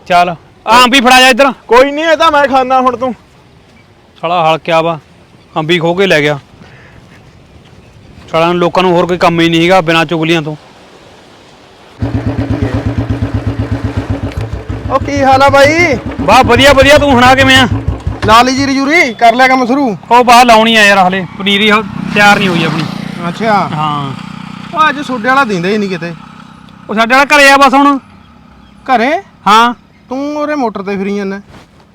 ਚੱਲ ਆਂ ਵੀ ਫੜਾ ਜਾ ਇੱਧਰ। ਕੋਈ ਨਹੀਂ ਇਹ ਤਾਂ ਮੈਂ ਖਾਣਾ ਹੁਣ ਤੂੰ। ਸਾਲਾ ਹਲ ਕਿਆ ਵਾ ਅੰਬੀ ਖੋ ਕੇ ਲੈ ਗਿਆ। ਸਾਲਾ ਲੋਕਾਂ ਨੂੰ ਹੋਰ ਕੋਈ ਕੰਮ ਹੀ ਨਹੀਂ ਹੈਗਾ ਬਿਨਾਂ ਚੁਗਲੀਆਂ ਤੋਂ। ਉਹ ਕੀ ਹਾਲ ਆ ਬਾਈ? ਵਾਹ ਵਧੀਆ ਵਧੀਆ ਤੂੰ ਹੁਣਾ ਕਿਵੇਂ ਆ? ਲਾ ਲਈ ਜੀਰੀ ਜੂਰੀ ਕਰ ਲਿਆ ਕੰਮ ਸ਼ੁਰੂ? ਉਹ ਬਾਹਰ ਲਾਉਣੀ ਆ ਯਾਰ ਹਲੇ ਪਨੀਰੀ ਹ- ਤਿਆਰ ਨਹੀਂ ਹੋਈ ਆਪਣੀ। ਅੱਛਾ। ਹਾਂ। ਉਹ ਅੱਜ ਸੋਡੇ ਵਾਲਾ ਦਿੰਦਾ ਹੀ ਨਹੀਂ ਕਿਤੇ। ਉਹ ਸਾਡੇ ਵਾਲਾ ਘਰੇ ਆ ਬਸ ਹੁਣ। ਘਰੇ? ਹਾਂ। ਤੂੰ ਉਹਰੇ ਮੋਟਰ ਤੇ ਫਿਰੀ ਜਾਂਦਾ।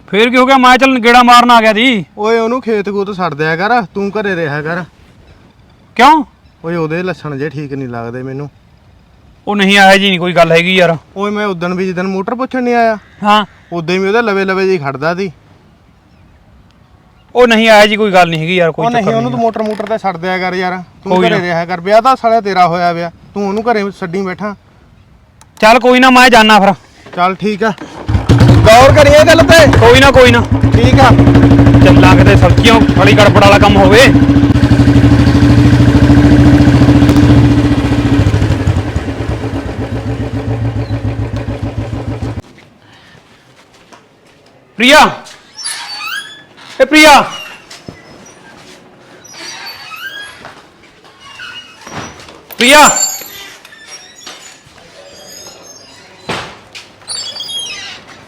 ਫੇਰ ਕੀ ਹੋ ਗਿਆ? ਮੈਂ ਚੱਲ ਗੇੜਾ ਮਾਰਨ ਆ ਗਿਆ ਸੀ ਓਏ ਉਹਨੂੰ ਖੇਤ ਕੂਤ ਛੱਡ ਦਿਆ ਕਰ ਤੂੰ ਘਰੇ ਰਿਹਾ ਕਰ। ਕਿਉਂ? ਓਏ ਉਹਦੇ ਲੱਛਣ ਜੇ ਠੀਕ ਨਹੀਂ ਲੱਗਦੇ ਮੈਨੂੰ। ਉਹ ਨਹੀਂ ਆਇਆ ਜੀ ਨਹੀਂ ਕੋਈ ਗੱਲ ਹੈਗੀ ਯਾਰ। ਓਏ ਮੈਂ ਉਦਣ ਵੀ ਜਿੱਦਣ ਮੋਟਰ ਪੁੱਛਣ ਨਹੀਂ ਆਇਆ ਹਾਂ। ਉਦੋਂ ਹੀ ਉਹਦੇ ਲਵੇ ਲਵੇ ਜੀ ਖੜਦਾ ਸੀ। ਉਹ ਨਹੀਂ ਆਇਆ ਜੀ ਕੋਈ ਗੱਲ ਨਹੀਂ ਹੈਗੀ ਯਾਰ ਕੋਈ ਉਹ ਨਹੀਂ ਉਹਨੂੰ ਤੂੰ ਮੋਟਰ ਮੋਟਰ ਤੇ ਛੱਡ ਦਿਆ ਕਰ ਯਾਰ ਤੂੰ ਕੋਈ ਘਰੇ ਨਾ। ਰਿਹਾ ਕਰ। ਵਿਆਹ ਤਾਂ ਸਾਲਿਆ ਤੇਰਾ ਹੋਇਆ ਵਿਆ ਤੂੰ ਉਹਨੂੰ ਘਰੇ ਛੱਡੀ ਬੈਠਾ। ਚੱਲ ਕੋਈ ਨਾ ਮੈਂ ਜਾਣਾ ਫਿਰ। ਚੱਲ ਠੀਕ ਆ। ਗੌਰ ਕਰੀਏ ਗੱਲ ਤੇ। ਕੋਈ ਨਾ ਕੋਈ ਨਾ। ਠੀਕ ਆ। ਚੱਲਾਂ ਕਿਤੇ ਸਬਜ਼ੀਆਂ ਫੜੀ ਗੜਬੜ ਵਾਲਾ ਕੰਮ ਹੋਵੇ। ਪ੍ਰਿਆ। ਏ ਪ੍ਰਿਆ। ਪ੍ਰਿਆ।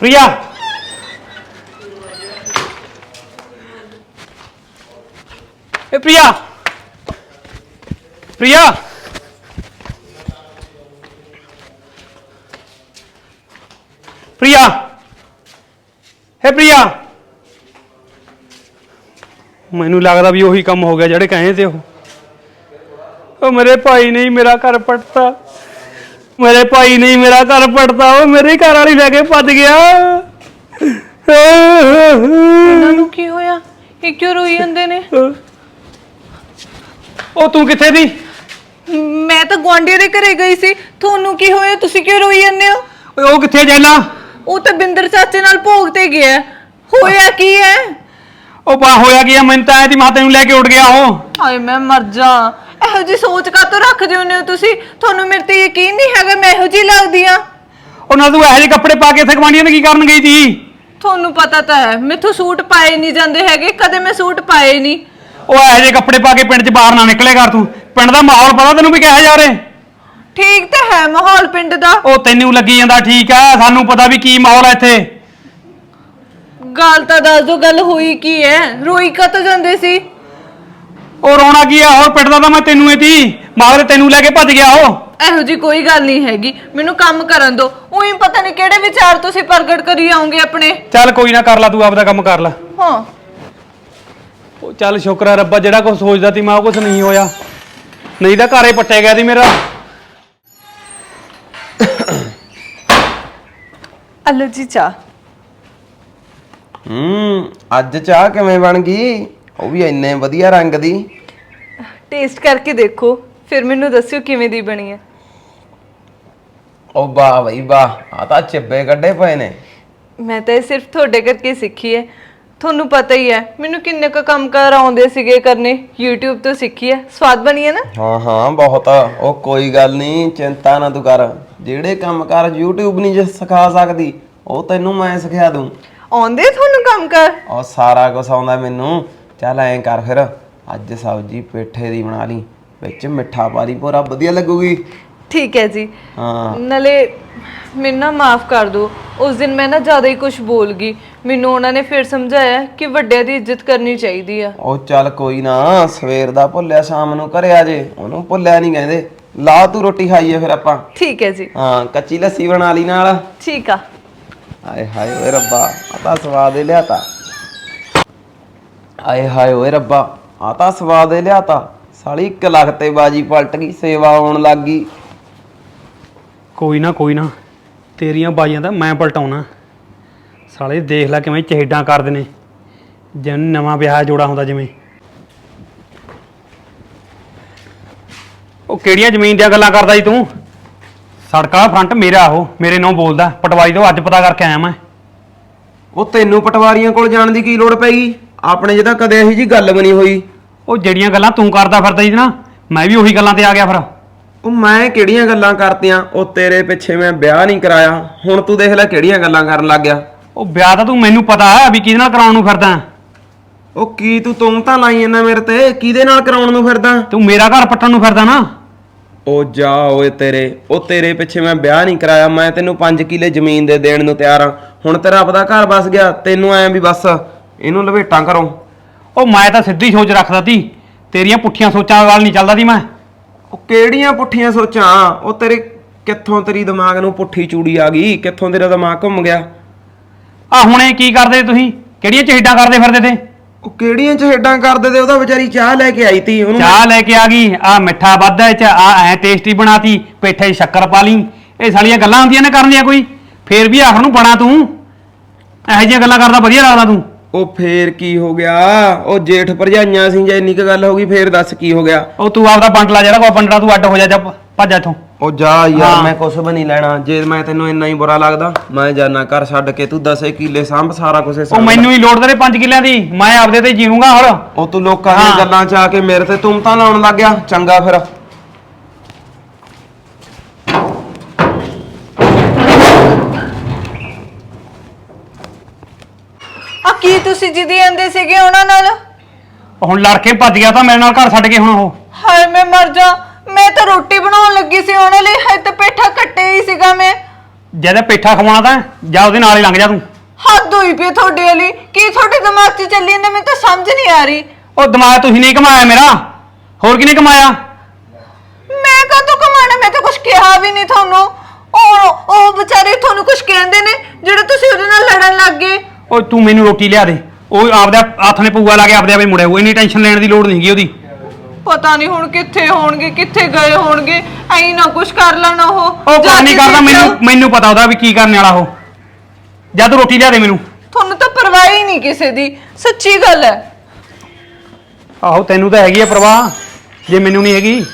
ਪ੍ਰਿਆ। ਏ ਪ੍ਰਿਆ। ਪ੍ਰਿਆ। ਪ੍ਰਿਆ। ਹੈ ਪ੍ਰਿਆ। ਮੈਨੂੰ ਲੱਗਦਾ ਵੀ ਉਹੀ ਕੰਮ ਹੋ ਗਿਆ ਜਿਹੜੇ ਕਹੇ ਤੇ ਉਹ। ਉਹ ਮੇਰੇ ਭਾਈ ਨੇ ਹੀ ਮੇਰਾ ਘਰ ਪਟਤਾ। ਮੇਰੇ ਭਾਈ ਨੇ ਹੀ ਮੇਰਾ ਘਰ ਪਟਤਾ ਉਹ ਮੇਰੇ ਘਰ ਵਾਲੀ ਲੈ ਕੇ ਭੱਜ ਗਿਆ। ਇਹਨਾਂ ਨੂੰ ਕੀ ਹੋਇਆ? ਇਹ ਕਿਉਂ ਰੋਈ ਜਾਂਦੇ ਨੇ? ਉਹ ਤੂੰ ਕਿੱਥੇ ਦੀ ਮੈਂ ਤਾਂ ਗੁਆਂਢੀ ਦੇ ਘਰੇ ਗਈ ਸੀ। ਤੁਹਾਨੂੰ ਕੀ ਹੋਇਆ? ਤੁਸੀਂ ਕਿਉਂ ਰੋਈ ਜਾਂਦੇ ਹੋ? ਓਏ ਉਹ ਕਿੱਥੇ ਜੈਲਾ? ਉਹ ਤਾਂ ਬਿੰਦਰ ਚਾਚੇ ਨਾਲ ਭੋਗ ਤੇ ਗਿਆ ਹੋਇਆ ਕੀ ਹੈ? ਉਹ ਬਾ ਹੋਇਆ ਕੀ ਆ ਮੈਨੂੰ ਤਾਂ ਐ ਦੀ ਮਾਤਾ ਨੂੰ ਲੈ ਕੇ ਉੱਡ ਗਿਆ ਉਹ। ਹਾਏ ਮੈਂ ਮਰ ਜਾ। ਇਹੋ ਜੀ ਸੋਚ ਕਾਤੋਂ ਰੱਖਦੇ ਹੁੰਦੇ ਹੋ ਤੁਸੀਂ? ਤੁਹਾਨੂੰ ਮੇਰੇ ਤੇ ਯਕੀਨ ਨਹੀਂ ਹੈਗਾ ਮੈਂ ਇਹੋ ਜੀ ਲੱਗਦੀ ਆ ਉਹਨਾਂ ਤੂੰ ਇਹੋ ਜਿਹੇ ਕੱਪੜੇ ਪਾ ਕੇ ਇੱਥੇ ਗਵਾਂਡੀਆਂ ਨੇ ਕੀ ਕਰਨ ਗਈ ਸੀ? ਤੁਹਾਨੂੰ ਪਤਾ ਤਾਂ ਹੈ ਮੈਥੋਂ ਸੂਟ ਪਾਏ ਨਹੀਂ ਜਾਂਦੇ ਹੈਗੇ ਕਦੇ ਮੈਂ ਸੂਟ ਪਾਏ ਨਹੀਂ। ਉਹ ਇਹੋ ਜਿਹੇ ਕੱਪੜੇ ਪਾ ਕੇ ਪਿੰਡ 'ਚ ਬਾਹਰ ਨਾ ਨਿਕਲੇ ਕਰ ਤੂੰ। ਪਿੰਡ ਦਾ ਮਾਹੌਲ ਪਤਾ ਤੈਨੂੰ ਵੀ ਕਿਹੋ ਜਾ ਰਿਹਾ ਠੀਕ ਤਾਂ ਹੈ ਮਾਹੌਲ ਪਿੰਡ ਦਾ। ਉਹ ਤੈਨੂੰ ਲੱਗੀ ਜਾਂਦਾ ਠੀਕ ਆ ਸਾਨੂੰ ਪਤਾ ਵੀ ਕੀ ਮਾਹੌਲ ਹੈ ਇੱਥੇ। ਗੱਲ ਤਾਂ ਦੱਸ ਦੋ ਗੱਲ ਹੋਈ ਕੀ ਹੈ? ਰੋਈ ਕਾਤੋਂ ਜਾਂਦੇ ਸੀ? ਉਹ ਰੋਣਾ ਕੀ ਆ? ਹੋਰ ਪਿੰਡ ਦਾ ਤਾਂ ਮੈਂ ਤੈਨੂੰ ਇਹਦੀ ਮਾਹੌਲ ਤੈਨੂੰ ਲੈ ਕੇ ਭੱਜ ਗਿਆ ਉਹ। ਇਹੋ ਜੀ ਕੋਈ ਗੱਲ ਨਹੀਂ ਹੈਗੀ। ਮੈਨੂੰ ਕੰਮ ਕਰਨ ਦਿਓ। ਉਹੀ ਪਤਾ ਨਹੀਂ ਕਿਹੜੇ ਵਿਚਾਰ ਤੁਸੀਂ ਪ੍ਰਗਟ ਕਰੀ ਆਉਂਗੇ ਆਪਣੇ। ਚੱਲ ਕੋਈ ਨਾ ਕਰ ਲੈ ਤੂੰ ਆਪਦਾ ਕੰਮ ਕਰ ਲੈ। ਹਾਂ। ਉਹ ਚੱਲ ਸ਼ੁਕਰ ਹੈ ਰੱਬਾ ਜਿਹੜਾ ਕੁਝ ਸੋਚਦਾ ਸੀ ਮੈਂ ਉਹ ਕੁਝ ਨਹੀਂ ਹੋਇਆ। ਨਹੀਂ ਤਾਂ ਘਰੇ ਪੱਟਿਆ ਗਿਆ ਸੀ ਮੇਰਾ। ਅਲੋ ਜੀ ਚਾਹ। ਹੂੰ ਅੱਜ ਚਾਹ ਕਿਵੇਂ ਬਣ ਗਈ? ਉਹ ਵੀ ਇੰਨੇ ਵਧੀਆ ਰੰਗ ਦੀ। ਟੇਸਟ ਕਰਕੇ ਦੇਖੋ ਫਿਰ ਮੈਨੂੰ ਦੱਸਿਓ ਕਿਵੇਂ ਦੀ ਬਣੀ ਹੈ। ਉਹ ਵਾਹ ਬਈ ਵਾਹ ਆ ਤਾਂ ਚਿੱਬੇ ਕੱਢੇ ਪਏ ਨੇ। ਮੈਂ ਤਾਂ ਇਹ ਸਿਰਫ ਤੁਹਾਡੇ ਕਰਕੇ ਸਿੱਖੀ ਹੈ। ਤੁਹਾਨੂੰ ਪਤਾ ਹੀ ਹੈ ਮੈਨੂੰ ਕਿੰਨੇ ਕੁ ਕੰਮ ਕਰ ਆਉਂਦੇ ਸੀਗੇ ਕਰਨੇ YouTube ਤੋਂ ਸਿੱਖੀ ਹੈ। ਸਵਾਦ ਬਣੀ ਹੈ ਨਾ? ਹਾਂ ਹਾਂ ਬਹੁਤ ਉਹ ਕੋਈ ਗੱਲ ਨਹੀਂ ਚਿੰਤਾ ਨਾ ਤੂੰ ਕਰ। ਜਿਹੜੇ ਕੰਮ ਕਰ YouTube ਨਹੀਂ ਜੇ ਸਿਖਾ ਸਕਦੀ ਉਹ ਤੈਨੂੰ ਮੈਂ ਸਿਖਾ ਦੂੰ। ਆਉਂਦੇ ਤੁਹਾਨੂੰ ਕੰਮ ਕਰ ਉਹ ਸਾਰਾ ਕੁਝ ਆਉਂਦਾ ਮੈਨੂੰ। ਚੱਲ ਐਂ ਕਰ ਫਿਰ। ਅੱਜ ਸਬਜ਼ੀ ਪੇਠੇ ਦੀ ਬਣਾ ਲਈ ਵਿੱਚ ਮਿੱਠਾ ਪਾ ਦੀ ਪੂਰਾ ਵਧੀਆ ਲੱਗੂਗੀ। ਠੀਕ ਹੈ ਜੀ। ਹਾਂ। ਨਾਲੇ ਮੈਨੂੰ ਨਾ ਮਾਫ ਕਰ ਦਿਓ ਉਸ ਦਿਨ ਮੈਂ ਨਾ ਜ਼ਿਆਦਾ ਹੀ ਕੁਝ ਬੋਲ ਗਈ। ਮੈਨੂੰ ਉਹਨਾਂ ਨੇ ਫਿਰ ਸਮਝਾਇਆ ਕਿ ਵੱਡਿਆਂ ਦੀ ਇੱਜ਼ਤ ਕਰਨੀ ਚਾਹੀਦੀ ਆ। ਉਹ ਚੱਲ ਕੋਈ ਨਾ ਸਵੇਰ ਦਾ ਭੁੱਲਿਆ ਸ਼ਾਮ ਨੂੰ ਘਰੇ ਆ ਜੇ ਉਹਨੂੰ ਭੁੱਲਿਆ ਨਹੀਂ ਕਹਿੰਦੇ। ਲਾ ਤੂੰ ਰੋਟੀ ਖਾਈਏ ਫਿਰ ਆਪਾਂ। ਠੀਕ ਹੈ ਜੀ। ਹਾਂ ਕੱਚੀ ਲੱਸੀ ਬਣਾ ਲਈ ਨਾਲ। ਠੀਕ ਆ। ਆਏ ਹਾਏ ਓਏ ਰੱਬਾ ਆ ਤਾਂ ਸਵਾਦ ਹੀ ਲਿਆਤਾ। ਆਏ ਹਾਏ ਓਏ ਰੱਬਾ ਆ ਤਾਂ ਸਵਾਦ ਹੀ ਲਿਆਤਾ। ਸਾਲੀ ਇੱਕ ਲੱਖ ਤੇ ਬਾਜੀ ਪਲਟ ਗਈ ਸੇਵਾ ਆਉਣ ਲੱਗ ਗਈ। ਕੋਈ ਨਾ ਕੋਈ ਨਾ ਤੇਰੀਆਂ ਬਾਈਆਂ ਦਾ ਮੈਂ ਪਲਟਾਉਣਾ। ਸਾਲੇ ਦੇਖ ਲੈ ਕਿਵੇਂ ਚਹੇਡਾਂ ਕਰਦੇ ਨੇ। ਜਿਵੇਂ ਨਵਾਂ ਵਿਆਹ ਜੋੜਾ ਹੁੰਦਾ ਜਿਵੇਂ। ਉਹ ਕਿਹੜੀਆਂ ਜ਼ਮੀਨ ਦੀਆਂ ਗੱਲਾਂ ਕਰਦਾ ਜੀ ਤੂੰ? ਸੜਕਾਂ ਫਰੰਟ ਮੇਰਾ ਉਹ ਮੇਰੇ ਨਾਂ ਬੋਲਦਾ। ਪਟਵਾਰੀ ਤੋਂ ਅੱਜ ਪਤਾ ਕਰਕੇ ਆਇਆ ਮੈਂ। ਉਹ ਤੈਨੂੰ ਪਟਵਾਰੀਆਂ ਕੋਲ ਜਾਣ ਦੀ ਕੀ ਲੋੜ ਪੈਗੀ ਆਪਣੇ ਜਿਹਦਾ ਕਦੇ ਇਹੀ ਜੀ ਗੱਲ ਬਣੀ ਹੋਈ? ਉਹ ਜਿਹੜੀਆਂ ਗੱਲਾਂ ਤੂੰ ਕਰਦਾ ਫਿਰਦਾ ਜੀ ਨਾ ਮੈਂ ਵੀ ਉਹੀ ਗੱਲਾਂ ਤੇ ਆ ਗਿਆ ਫਿਰ। ਉਹ ਮੈਂ ਕਿਹੜੀਆਂ ਗੱਲਾਂ ਕਰਤੀਆਂ? ਉਹ ਤੇਰੇ ਪਿੱਛੇ ਮੈਂ ਵਿਆਹ ਨਹੀਂ ਕਰਾਇਆ। ਹੁਣ ਤੂੰ ਦੇਖ ਲੈ ਕਿਹੜੀਆਂ ਗੱਲਾਂ ਕਰਨ ਲੱਗ ਗਿਆ। ਉਹ ਵਿਆਹ ਤਾਂ ਤੂੰ ਮੈਨੂੰ ਪਤਾ ਹੈ ਵੀ ਕਿਹਦੇ ਨਾਲ ਕਰਾਉਣ ਨੂੰ ਫਿਰਦਾ ਉਹ ਕੀ ਤੂੰ ਤੁਮ ਤਾਂ ਲਾਈ ਜਾਂਦਾ ਮੇਰੇ ਤੇ? ਕਿਹਦੇ ਨਾਲ ਕਰਾਉਣ ਨੂੰ ਫਿਰਦਾ? ਤੂੰ ਮੇਰਾ ਘਰ ਪੱਟਣ ਨੂੰ ਫਿਰਦਾ ਨਾ। ਉਹ ਜਾ ਓਏ ਤੇਰੇ। ਉਹ ਤੇਰੇ ਪਿੱਛੇ ਮੈਂ ਵਿਆਹ ਨਹੀਂ ਕਰਾਇਆ। ਮੈਂ ਤੈਨੂੰ 5 ਕਿੱਲੇ ਜ਼ਮੀਨ ਦੇ ਦੇਣ ਨੂੰ ਤਿਆਰ ਆ ਹੁਣ ਤੇਰਾ ਆਪਦਾ ਘਰ ਬਸ ਗਿਆ। ਤੈਨੂੰ ਐਂ ਵੀ ਬਸ ਇਹਨੂੰ ਲਵੇਟਾਂ ਕਰੋ। ਉਹ ਮੈਂ ਤਾਂ ਸਿੱਧੀ ਸੋਚ ਰੱਖਦਾ ਸੀ ਤੇਰੀਆਂ ਪੁੱਠੀਆਂ ਸੋਚਾਂ ਵਾਲ ਨਹੀਂ ਚੱਲਦਾ ਸੀ ਮੈਂ। ਉਹ ਕਿਹੜੀਆਂ ਪੁੱਠੀਆਂ ਸੋਚਾਂ? ਉਹ ਤੇਰੇ ਕਿੱਥੋਂ ਤੇਰੀ ਦਿਮਾਗ ਨੂੰ ਪੁੱਠੀ ਚੂੜੀ ਆ ਗਈ? ਕਿੱਥੋਂ ਤੇਰਾ ਦਿਮਾਗ ਘੁੰਮ ਗਿਆ? ਆ ਹੁਣੇ ਕੀ ਕਰਦੇ ਤੁਸੀਂ? ਕਿਹੜੀਆਂ ਚਿਹਡਾਂ ਕਰਦੇ ਫਿਰਦੇ ਤੇ? ਉਹ ਕਿਹੜੀਆਂ ਚਹੇਡਾਂ ਕਰਦੇ ਤੇ? ਉਹਦਾ ਵਿਚਾਰੀ ਚਾਹ ਲੈ ਕੇ ਆਈ ਤੀ ਉਹਨੂੰ ਚਾਹ ਲੈ ਕੇ ਆ ਗਈ ਆ ਮਿੱਠਾ ਵੱਧਾ ਇਹ ਚ ਆ ਐ ਟੇਸਟੀ ਬਣਾਤੀ ਪੇਠੇ 'ਚ ਸ਼ੱਕਰ ਪਾ ਲਈ। ਇਹ ਸਾਲੀਆਂ ਗੱਲਾਂ ਹੁੰਦੀਆਂ ਨੇ ਕਰਨੀਆਂ ਕੋਈ? ਫੇਰ ਵੀ ਆਖਰ ਨੂੰ ਬਣਾ ਤੂੰ? ਇਹੋ ਜਿਹੀਆਂ ਗੱਲਾਂ ਕਰਦਾ ਵਧੀਆ ਲੱਗਦਾ ਤੂੰ। ਉਹ ਫੇਰ ਕੀ ਹੋ ਗਿਆ? ਉਹ ਜੇਠ ਭਰਜਾਈਆਂ ਸੀ ਜੇ ਇੰਨੀ ਕੁ ਗੱਲ ਹੋ ਗਈ ਫੇਰ ਦੱਸ ਕੀ ਹੋ ਗਿਆ? ਉਹ ਤੂੰ ਆਪਦਾ ਬੰਡਲਾ ਜਿਹੜਾ ਕੋਈ ਬੰਡਲਾ ਤੂੰ ਅੱਡ ਹੋ ਜਾ ਜਾ ਭੱਜ ਇੱਥੋਂ। ਉਹ ਜਾ ਯਾਰ ਹਾਂ। ਮੈਂ ਕੁਛ ਵੀ ਨਹੀਂ ਲੈਣਾ। ਜੇ ਮੈਂ ਤੈਨੂੰ ਇੰਨਾ ਹੀ ਬੁਰਾ ਲੱਗਦਾ ਮੈਂ ਜਾਨਾ ਘਰ ਛੱਡ ਕੇ ਤੂੰ ਦਸੇ ਕਿੱਲੇ ਸਾਂਭ ਸਾਰਾ ਕੁਝ ਉਹ ਮੈਨੂੰ ਹੀ ਲੋੜ ਤੇਰੇ 5 ਕਿੱਲਿਆਂ ਦੀ ਮੈਂ ਆਪਦੇ ਤੇ ਜੀਵਾਂਗਾ ਹੁਣ ਉਹ ਤੂੰ ਲੋਕਾਂ ਦੀਆਂ। ਗੱਲਾਂ ਚ ਆ ਕੇ ਮੇਰੇ ਤੇ ਤੁਮ ਤਾਂ ਲਾਉਣ ਲੱਗ ਗਿਆ। ਚੰਗਾ ਫਿਰ। ਕੀ ਤੁਸੀਂ ਜਿੱਦੀ ਆਂਦੇ ਸੀਗੇ ਉਹਨਾਂ ਨਾਲ? ਹੁਣ ਲੜ ਕੇ ਭੱਜ ਗਿਆ ਤਾਂ ਮੇਰੇ ਨਾਲ ਘਰ ਛੱਡ ਕੇ ਹੁਣ ਉਹ। ਹਾਏ ਮੈਂ ਮਰ ਜਾ। ਮੈਂ ਤਾਂ ਰੋਟੀ ਬਣਾਉਣ ਲੱਗੀ ਸੀ ਉਹਨਾਂ ਲਈ ਹਜੇ ਤਾਂ ਪੇਠਾ ਕੱਟੇ ਹੀ ਸੀਗਾ ਮੈਂ। ਜਿਹਦੇ ਪੇਠਾ ਖਵਾਉਣਾ ਤਾਂ ਜਾ ਉਹਦੇ ਨਾਲ ਹੀ ਲੰਘ ਜਾ ਤੂੰ। ਹੱਦ ਹੋਈ ਪਈ ਤੁਹਾਡੇ ਵਾਲੀ। ਕੀ ਤੁਹਾਡੇ ਦਿਮਾਗ 'ਚ ਚੱਲੀ ਜਾਂਦਾ? ਮੈਨੂੰ ਤਾਂ ਸਮਝ ਨਹੀਂ ਆ ਰਹੀ। ਉਹ ਦਿਮਾਗ ਤੁਸੀਂ ਨਹੀਂ ਕਮਾਇਆ ਮੇਰਾ? ਹੋਰ ਕਿਨੇ ਕਮਾਇਆ ਮੈਂ ਕਾਹਤੋਂ ਕਮਾਣਾ ਮੈਂ ਤਾਂ ਕੁਝ ਕਿਹਾ ਵੀ ਨਹੀਂ ਤੁਹਾਨੂੰ। ਉਹ ਉਹ ਵਿਚਾਰੇ ਤੁਹਾਨੂੰ ਕੁਝ ਕਹਿੰਦੇ ਨੇ ਜਿਹੜੇ ਤੁਸੀਂ ਉਹਦੇ ਨਾਲ ਲੜਨ ਲੱਗ ਗਏ। ਉਹ ਤੂੰ ਮੈਨੂੰ ਰੋਟੀ ਲਿਆ ਦੇ। ਉਹ ਆਪਦੇ ਹੱਥ ਨੇ ਪੂਆ ਲਾ ਕੇ ਆਪਦੇ ਆਪੇ ਮੁੜਿਆ ਉਹ ਇੰਨੀ ਟੈਨਸ਼ਨ ਲੈਣ ਦੀ ਲੋੜ ਨਹੀਂ ਹੈਗੀ ਉਹਦੀ। ਪਤਾ ਨਹੀਂ ਹੁਣ ਕਿੱਥੇ ਹੋਣਗੇ ਕਿੱਥੇ ਗਏ ਹੋਣਗੇ। ਐਂ ਨਾ ਕੁਝ ਕਰ ਲੈਣਾ ਉਹ। ਉਹ ਜਾ ਕੁਝ ਨਹੀਂ ਕੇ ਕਰਦਾ। ਮੈਨੂੰ ਮੈਨੂੰ ਪਤਾ ਉਹਦਾ ਵੀ ਕੀ ਕਰਨ ਵਾਲਾ ਉਹ। ਜਦ ਰੋਟੀ ਲਿਆ ਦੇ ਮੈਨੂੰ। ਤੁਹਾਨੂੰ ਤਾਂ ਪਰਵਾਹ ਹੀ ਨਹੀਂ ਕਿਸੇ ਦੀ। ਸੱਚੀ ਗੱਲ ਹੈ। ਆਹੋ ਤੈਨੂੰ ਤਾਂ ਹੈਗੀ ਆ ਪ੍ਰਵਾਹ। ਜੇ ਮੈਨੂੰ ਨਹੀਂ ਹੈਗੀ